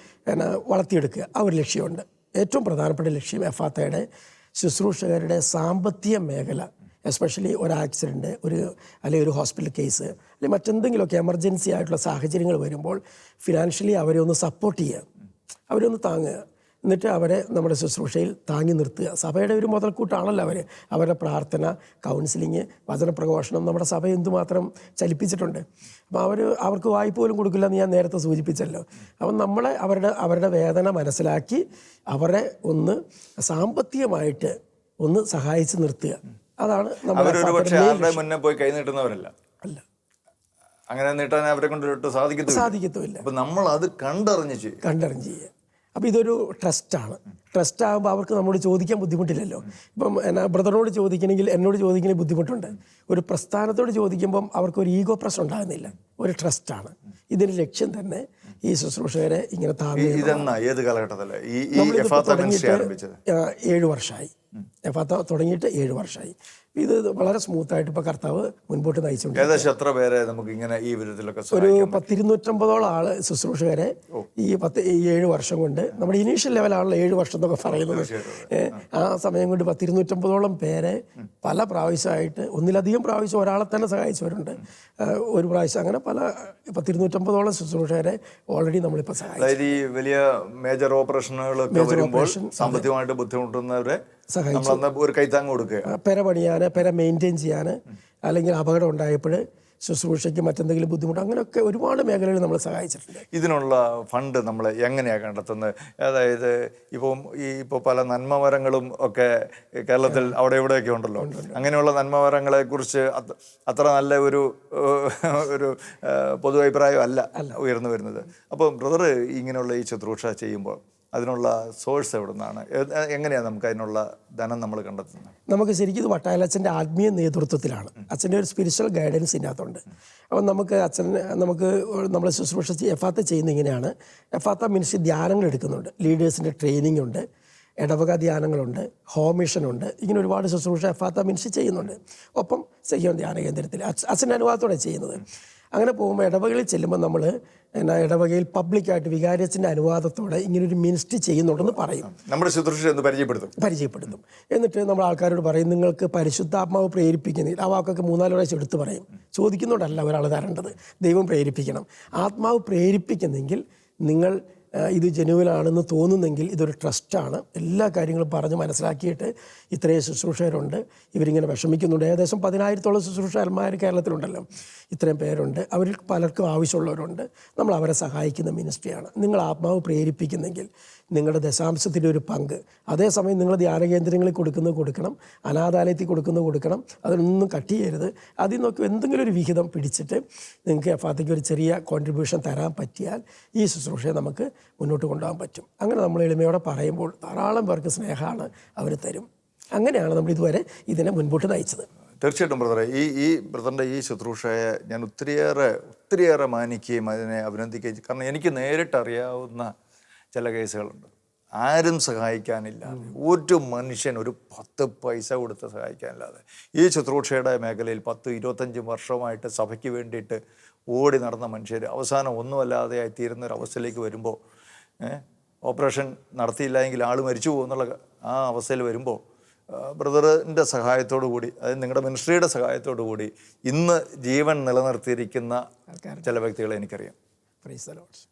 വളർത്തിയെടുക്കുക. ആ ഒരു ലക്ഷ്യമുണ്ട്. ഏറ്റവും പ്രധാനപ്പെട്ട ലക്ഷ്യം എഫാത്തയുടെ ശുശ്രൂഷകരുടെ സാമ്പത്തിക മേഖല എസ്പെഷ്യലി ഒരു ആക്സിഡന്റ് ഒരു അല്ലെങ്കിൽ ഒരു ഹോസ്പിറ്റൽ കേസ് അല്ലെങ്കിൽ മറ്റെന്തെങ്കിലുമൊക്കെ എമർജൻസി ആയിട്ടുള്ള സാഹചര്യങ്ങൾ വരുമ്പോൾ ഫിനാൻഷ്യലി അവരെ ഒന്ന് സപ്പോർട്ട് ചെയ്യുക. അവരെ ഒന്ന് താങ്ങുക. എന്നിട്ട് അവരെ നമ്മുടെ ശുശ്രൂഷയിൽ താങ്ങി നിർത്തുക. സഭയുടെ ഒരു മുതൽക്കൂട്ടാണല്ലോ അവർ അവരുടെ പ്രാർത്ഥന കൗൺസിലിങ് വചനപ്രഘോഷണം നമ്മുടെ സഭ എന്തുമാത്രം ചലിപ്പിച്ചിട്ടുണ്ട്. അപ്പോൾ അവർ അവർക്ക് വായ്പ പോലും കൊടുക്കില്ല എന്ന് ഞാൻ നേരത്തെ സൂചിപ്പിച്ചല്ലോ. അപ്പം നമ്മളെ അവരുടെ അവരുടെ വേദന മനസ്സിലാക്കി അവരെ ഒന്ന് സാമ്പത്തികമായിട്ട് ഒന്ന് സഹായിച്ച് നിർത്തുക. അതാണ് നമ്മുടെ മുന്നേ പോയി കൈ നീട്ടുന്നവരല്ല. അല്ല. അങ്ങനെ നീട്ടാൻ അവരെ കൊണ്ട് സാധിക്കത്തില്ല സാധിക്കത്തുമില്ല. അപ്പൊ നമ്മൾ അത് കണ്ടറിഞ്ഞ് ചെയ്യുക. കണ്ടറിഞ്ഞ് ചെയ്യുക. അപ്പോൾ ഇതൊരു ട്രസ്റ്റാണ് ട്രസ്റ്റ് ആകുമ്പോൾ അവർക്ക് നമ്മോട് ചോദിക്കാൻ ബുദ്ധിമുട്ടില്ലല്ലോ. ഇപ്പം എന്നാ ബ്രദറിനോട് ചോദിക്കണമെങ്കിൽ എന്നോട് ചോദിക്കണമെങ്കിൽ ബുദ്ധിമുട്ടുണ്ട്. ഒരു പ്രസ്ഥാനത്തോട് ചോദിക്കുമ്പം അവർക്ക് ഒരു ഈഗോ പ്രശ്നം ഉണ്ടാകുന്നില്ല. ഒരു ട്രസ്റ്റാണ് ഇതിന്റെ ലക്ഷ്യം തന്നെ ഈ ശുശ്രൂഷകരെ ഇങ്ങനെ താങ്ങി ഏത് ആ, ഏഴ് വർഷമായി എഫാത്ത തുടങ്ങിയിട്ട് ഏഴ് വർഷമായി ഇത് വളരെ സ്മൂത്ത് ആയിട്ട് ഇപ്പോൾ കർത്താവ് മുൻപോട്ട് നയിച്ചിട്ടുണ്ട്. ഏകദേശം എത്ര പേരെ നമുക്ക് ഇങ്ങനെ ഈ വിധത്തിലൊക്കെ ഒരു പത്തിരുന്നൂറ്റമ്പതോളം ആൾ ശുശ്രൂഷകരെ ഈ പത്ത് ഈ ഏഴ് വർഷം കൊണ്ട് നമ്മുടെ ഇനീഷ്യൽ ലെവലാണല്ലോ ഏഴ് വർഷം എന്നൊക്കെ പറയുന്നത്. ആ സമയം കൊണ്ട് പത്തിരുന്നൂറ്റമ്പതോളം പേരെ പല പ്രാവശ്യമായിട്ട് ഒന്നിലധികം പ്രാവശ്യം ഒരാളെ തന്നെ സഹായിച്ചവരുണ്ട്. ഒരു പ്രാവശ്യം അങ്ങനെ പല പത്തിരുന്നൂറ്റമ്പതോളം ശുശ്രൂഷകരെ ഓൾറെഡി നമ്മളിപ്പോൾ സഹായിച്ചു. വലിയ മേജർ ഓപ്പറേഷനുകളൊക്കെ വരുമ്പോൾ സാമ്പത്തികമായിട്ട് ബുദ്ധിമുട്ടുന്നവരെ സഹായിച്ചു. ഒരു കൈത്താങ് കൊടുക്കുക. പെര പണിയാൻ പെര മെയിന്റെയിൻ ചെയ്യാൻ അല്ലെങ്കിൽ അപകടം ഉണ്ടായപ്പോൾ ശുശ്രൂഷയ്ക്ക് മറ്റെന്തെങ്കിലും ബുദ്ധിമുട്ട് അങ്ങനെയൊക്കെ ഒരുപാട് മേഖലകളിൽ നമ്മൾ സഹായിച്ചിട്ടുണ്ട്. ഇതിനുള്ള ഫണ്ട് നമ്മൾ എങ്ങനെയാണ് കണ്ടെത്തുന്നത്? അതായത് ഇപ്പം ഈ ഇപ്പോൾ പല നന്മവരങ്ങളും ഒക്കെ കേരളത്തിൽ അവിടെ ഇവിടെയൊക്കെ ഉണ്ടല്ലോ. അങ്ങനെയുള്ള നന്മവരങ്ങളെ കുറിച്ച് അത് അത്ര നല്ല ഒരു ഒരു പൊതു അഭിപ്രായം അല്ല ഉയർന്നു വരുന്നത്. അപ്പോൾ ബ്രദർ ഇങ്ങനെയുള്ള ഈ ശുശ്രൂഷ ചെയ്യുമ്പോൾ അതിനുള്ള സോഴ്സ് എവിടെ നിന്നാണ് എങ്ങനെയാണ് നമുക്ക് അതിനുള്ള ധനം നമ്മൾ കണ്ടെത്തുന്നത്? നമുക്ക് ശരിക്കും ഇത് വട്ടായാലച്ഛന്റെ ആത്മീയ നേതൃത്വത്തിലാണ്. അച്ഛന്റെ ഒരു സ്പിരിച്വൽ ഗൈഡൻസ് ഇതിനകത്തുണ്ട്. അപ്പം നമുക്ക് അച്ഛൻ നമുക്ക് നമ്മൾ ശുശ്രൂഷ എഫാത്ത ചെയ്യുന്ന ഇങ്ങനെയാണ്. എഫാത്ത മിനിസ്ട്രി ധ്യാനങ്ങൾ എടുക്കുന്നുണ്ട്. ലീഡേഴ്സിന്റെ ട്രെയിനിങ് ഉണ്ട്. ഇടവക ധ്യാനങ്ങളുണ്ട്. ഹോം ഉണ്ട്. ഇങ്ങനെ ഒരുപാട് ശുശ്രൂഷ എഫാത്ത മിനിസ്ട്രി ചെയ്യുന്നുണ്ട്. ഒപ്പം സഹ്യോൻ ധ്യാന കേന്ദ്രത്തിൽ. അച്ഛ- അച്ഛന്റെ അനുവാദത്തോടെ ചെയ്യുന്നത്. അങ്ങനെ പോകുമ്പോൾ ഇടവകയിൽ ചെല്ലുമ്പോൾ നമ്മൾ എന്നാ ഇടവകയിൽ പബ്ലിക്കായിട്ട് വികാരിയച്ഛന്റെ അനുവാദത്തോടെ ഇങ്ങനൊരു മിനിസ്റ്റ് ചെയ്യുന്നുണ്ടെന്ന് പറയും. നമ്മുടെ ശുശ്രൂഷ എന്ന് പരിചയപ്പെടുത്തും. പരിചയപ്പെടുത്തും. എന്നിട്ട് നമ്മൾ ആൾക്കാരോട് പറയും നിങ്ങൾക്ക് പരിശുദ്ധാത്മാവ് പ്രേരിപ്പിക്കുന്നില്ല. ആ വാക്കൊക്കെ മൂന്നാൽ പ്രാവശ്യം എടുത്തു പറയും. ചോദിക്കുന്നതുകൊണ്ടല്ല ഒരാൾ തരേണ്ടത്. ദൈവം പ്രേരിപ്പിക്കണം. ആത്മാവ് പ്രേരിപ്പിക്കുന്നെങ്കിൽ നിങ്ങൾ ഇത് ജനുവലാണെന്ന് തോന്നുന്നെങ്കിൽ ഇതൊരു ട്രസ്റ്റാണ്. എല്ലാ കാര്യങ്ങളും പറഞ്ഞ് മനസ്സിലാക്കിയിട്ട് ഇത്രയും ശുശ്രൂഷകരുണ്ട്. ഇവരിങ്ങനെ വിഷമിക്കുന്നുണ്ട്. ഏകദേശം പതിനായിരത്തോളം ശുശ്രൂഷകന്മാർ കേരളത്തിലുണ്ടല്ലോ. ഇത്രയും പേരുണ്ട്. അവരിൽ പലർക്കും ആവശ്യമുള്ളവരുണ്ട്. നമ്മൾ അവരെ സഹായിക്കുന്ന മിനിസ്ട്രിയാണ്. നിങ്ങൾ ആത്മാവ് പ്രേരിപ്പിക്കുന്നെങ്കിൽ നിങ്ങളുടെ ദശാംശത്തിന്റെ ഒരു പങ്ക്. അതേസമയം നിങ്ങൾ ധ്യാന കേന്ദ്രങ്ങളിൽ കൊടുക്കുന്നത് കൊടുക്കണം. അനാഥാലയത്തിൽ കൊടുക്കുന്നത് കൊടുക്കണം. അതിനൊന്നും കട്ട് ചെയ്യരുത്. അതിൽ നിന്നൊക്കെ എന്തെങ്കിലും ഒരു വിഹിതം പിടിച്ചിട്ട് നിങ്ങൾക്ക് എഫാത്തേക്ക് ഒരു ചെറിയ കോൺട്രിബ്യൂഷൻ തരാൻ പറ്റിയാൽ ഈ ശുശ്രൂഷയെ നമുക്ക് മുന്നോട്ട് കൊണ്ടുപോകാൻ പറ്റും. അങ്ങനെ നമ്മൾ എളിമയോടെ പറയുമ്പോൾ ധാരാളം പേർക്ക് സ്നേഹമാണ് അവർ തരും. അങ്ങനെയാണ് നമ്മൾ ഇതുവരെ ഇതിനെ മുൻപോട്ട് നയിച്ചത്. തീർച്ചയായിട്ടും ബ്രദറെ ഈ ഈ ബ്രദറിന്റെ ഈ ശുശ്രൂഷയെ ഞാൻ ഒത്തിരിയേറെ ഒത്തിരിയേറെ മാനിക്കുകയും അതിനെ അഭിനന്ദിക്കുകയും കാരണം എനിക്ക് നേരിട്ട് അറിയാവുന്ന ചില കേസുകളുണ്ട് ആരും സഹായിക്കാനില്ല ഒരു മനുഷ്യൻ ഒരു പത്ത് പൈസ കൊടുത്ത് സഹായിക്കാനില്ലാതെ ഈ ശുശ്രൂഷയുടെ മേഖലയിൽ പത്ത് ഇരുപത്തഞ്ച് വർഷമായിട്ട് സഭയ്ക്ക് വേണ്ടിയിട്ട് ഓടി നടന്ന മനുഷ്യർ അവസാനം ഒന്നുമല്ലാതെ തീരുന്ന ഒരു അവസ്ഥയിലേക്ക് വരുമ്പോൾ ഓപ്പറേഷൻ നടത്തിയില്ല എങ്കിൽ ആൾ മരിച്ചു പോകുന്നുള്ള ആ അവസ്ഥയിൽ വരുമ്പോൾ ബ്രദറിന്റെ സഹായത്തോടു കൂടി അതായത് നിങ്ങളുടെ മിനിസ്ട്രിയുടെ സഹായത്തോടു കൂടി ഇന്ന് ജീവൻ നിലനിർത്തിയിരിക്കുന്ന ചില വ്യക്തികളെ എനിക്കറിയാം.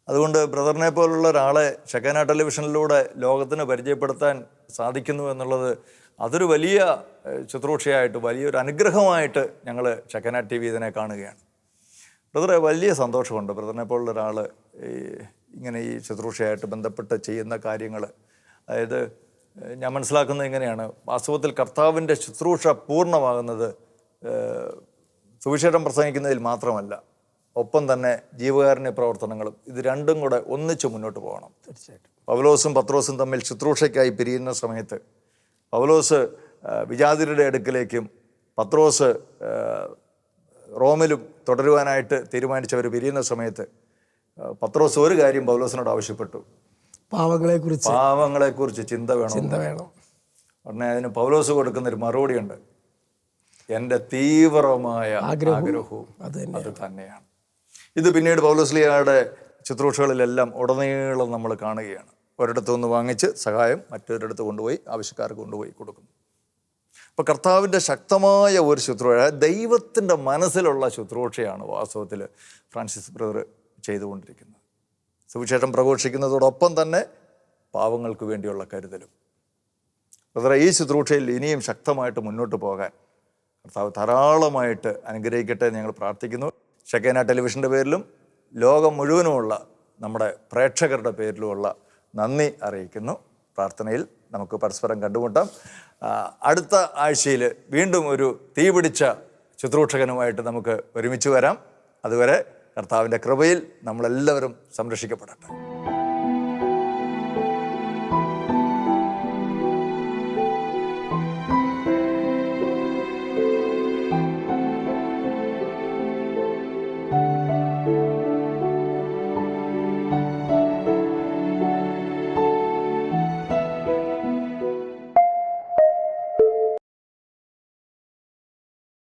അതുകൊണ്ട് ബ്രദറിനെ പോലുള്ള ഒരാളെ ഷെക്കാന ടെലിവിഷനിലൂടെ ലോകത്തിന് പരിചയപ്പെടുത്താൻ സാധിക്കുന്നു എന്നുള്ളത് അതൊരു വലിയ ശുശ്രൂഷയായിട്ട് വലിയൊരു അനുഗ്രഹമായിട്ട് ഞങ്ങൾ ഷെക്കന ടി വി ഇതിനെ കാണുകയാണ്. ബ്രദറെ വലിയ സന്തോഷമുണ്ട് ബ്രദറിനെ പോലുള്ള ഒരാൾ ഈ ഇങ്ങനെ ഈ ശുശ്രൂഷയായിട്ട് ബന്ധപ്പെട്ട് ചെയ്യുന്ന കാര്യങ്ങൾ അതായത് ഞാൻ മനസ്സിലാക്കുന്നത് ഇങ്ങനെയാണ്. വാസ്തവത്തിൽ കർത്താവിന്റെ ശുശ്രൂഷ പൂർണമാകുന്നത് സുവിശേഷം പ്രസംഗിക്കുന്നതിൽ മാത്രമല്ല. ഒപ്പം തന്നെ ജീവകാരുണ്യ പ്രവർത്തനങ്ങളും ഇത് രണ്ടും കൂടെ ഒന്നിച്ച് മുന്നോട്ട് പോകണം. തീർച്ചയായിട്ടും. പവലോസും പത്രോസും തമ്മിൽ ശുശ്രൂഷയ്ക്കായി പിരിയുന്ന സമയത്ത് പവലോസ് വിജാതിരുടെ അടുക്കിലേക്കും പത്രോസ് റോമിലും തുടരുവാനായിട്ട് തീരുമാനിച്ചവർ പിരിയുന്ന സമയത്ത് പത്രോസ് ഒരു കാര്യം പൗലോസിനോട് ആവശ്യപ്പെട്ടു. പാവങ്ങളെക്കുറിച്ച്. പാവങ്ങളെക്കുറിച്ച് ചിന്ത വേണം. ചിന്ത വേണം. ഉടനെ അതിന് പൗലോസ് കൊടുക്കുന്നൊരു മറുപടിയുണ്ട്. എന്റെ തീവ്രമായ ആഗ്രഹവും അത് തന്നെയാണ്. ഇത് പിന്നീട് പൗലോസ്ലിയയുടെ ശുശ്രൂഷകളിലെല്ലാം ഉടനീളം നമ്മൾ കാണുകയാണ്. ഒരിടത്തു നിന്ന് വാങ്ങിച്ച് സഹായം മറ്റൊരിടത്ത് കൊണ്ടുപോയി ആവശ്യക്കാർക്ക് കൊണ്ടുപോയി കൊടുക്കുന്നു. അപ്പോൾ കർത്താവിന്റെ ശക്തമായ ഒരു ശുശ്രൂഷ ദൈവത്തിന്റെ മനസ്സിലുള്ള ശുശ്രൂഷയാണ് വാസ്തവത്തിൽ ഫ്രാൻസിസ് ബ്രദർ ചെയ്തുകൊണ്ടിരിക്കുന്നത്. സുവിശേഷം പ്രഘോഷിക്കുന്നതോടൊപ്പം തന്നെ പാവങ്ങൾക്ക് വേണ്ടിയുള്ള കരുതലും. ബ്രദറെ ഈ ശുശ്രൂഷയിൽ ഇനിയും ശക്തമായിട്ട് മുന്നോട്ട് പോകാൻ കർത്താവ് ധാരാളമായിട്ട് അനുഗ്രഹിക്കട്ടെ ഞങ്ങൾ പ്രാർത്ഥിക്കുന്നു. ഷെക്കേന ടെലിവിഷന്റെ പേരിലും ലോകം മുഴുവനുമുള്ള നമ്മുടെ പ്രേക്ഷകരുടെ പേരിലുമുള്ള നന്ദി അറിയിക്കുന്നു. പ്രാർത്ഥനയിൽ നമുക്ക് പരസ്പരം കണ്ടുമുട്ടാം. അടുത്ത ആഴ്ചയിൽ വീണ്ടും ഒരു തീപിടിച്ച ശുശ്രൂഷകനുമായിട്ട് നമുക്ക് ഒരുമിച്ച് വരാം. അതുവരെ കർത്താവിന്റെ കൃപയിൽ നമ്മളെല്ലാവരും സംരക്ഷിക്കപ്പെടട്ടെ.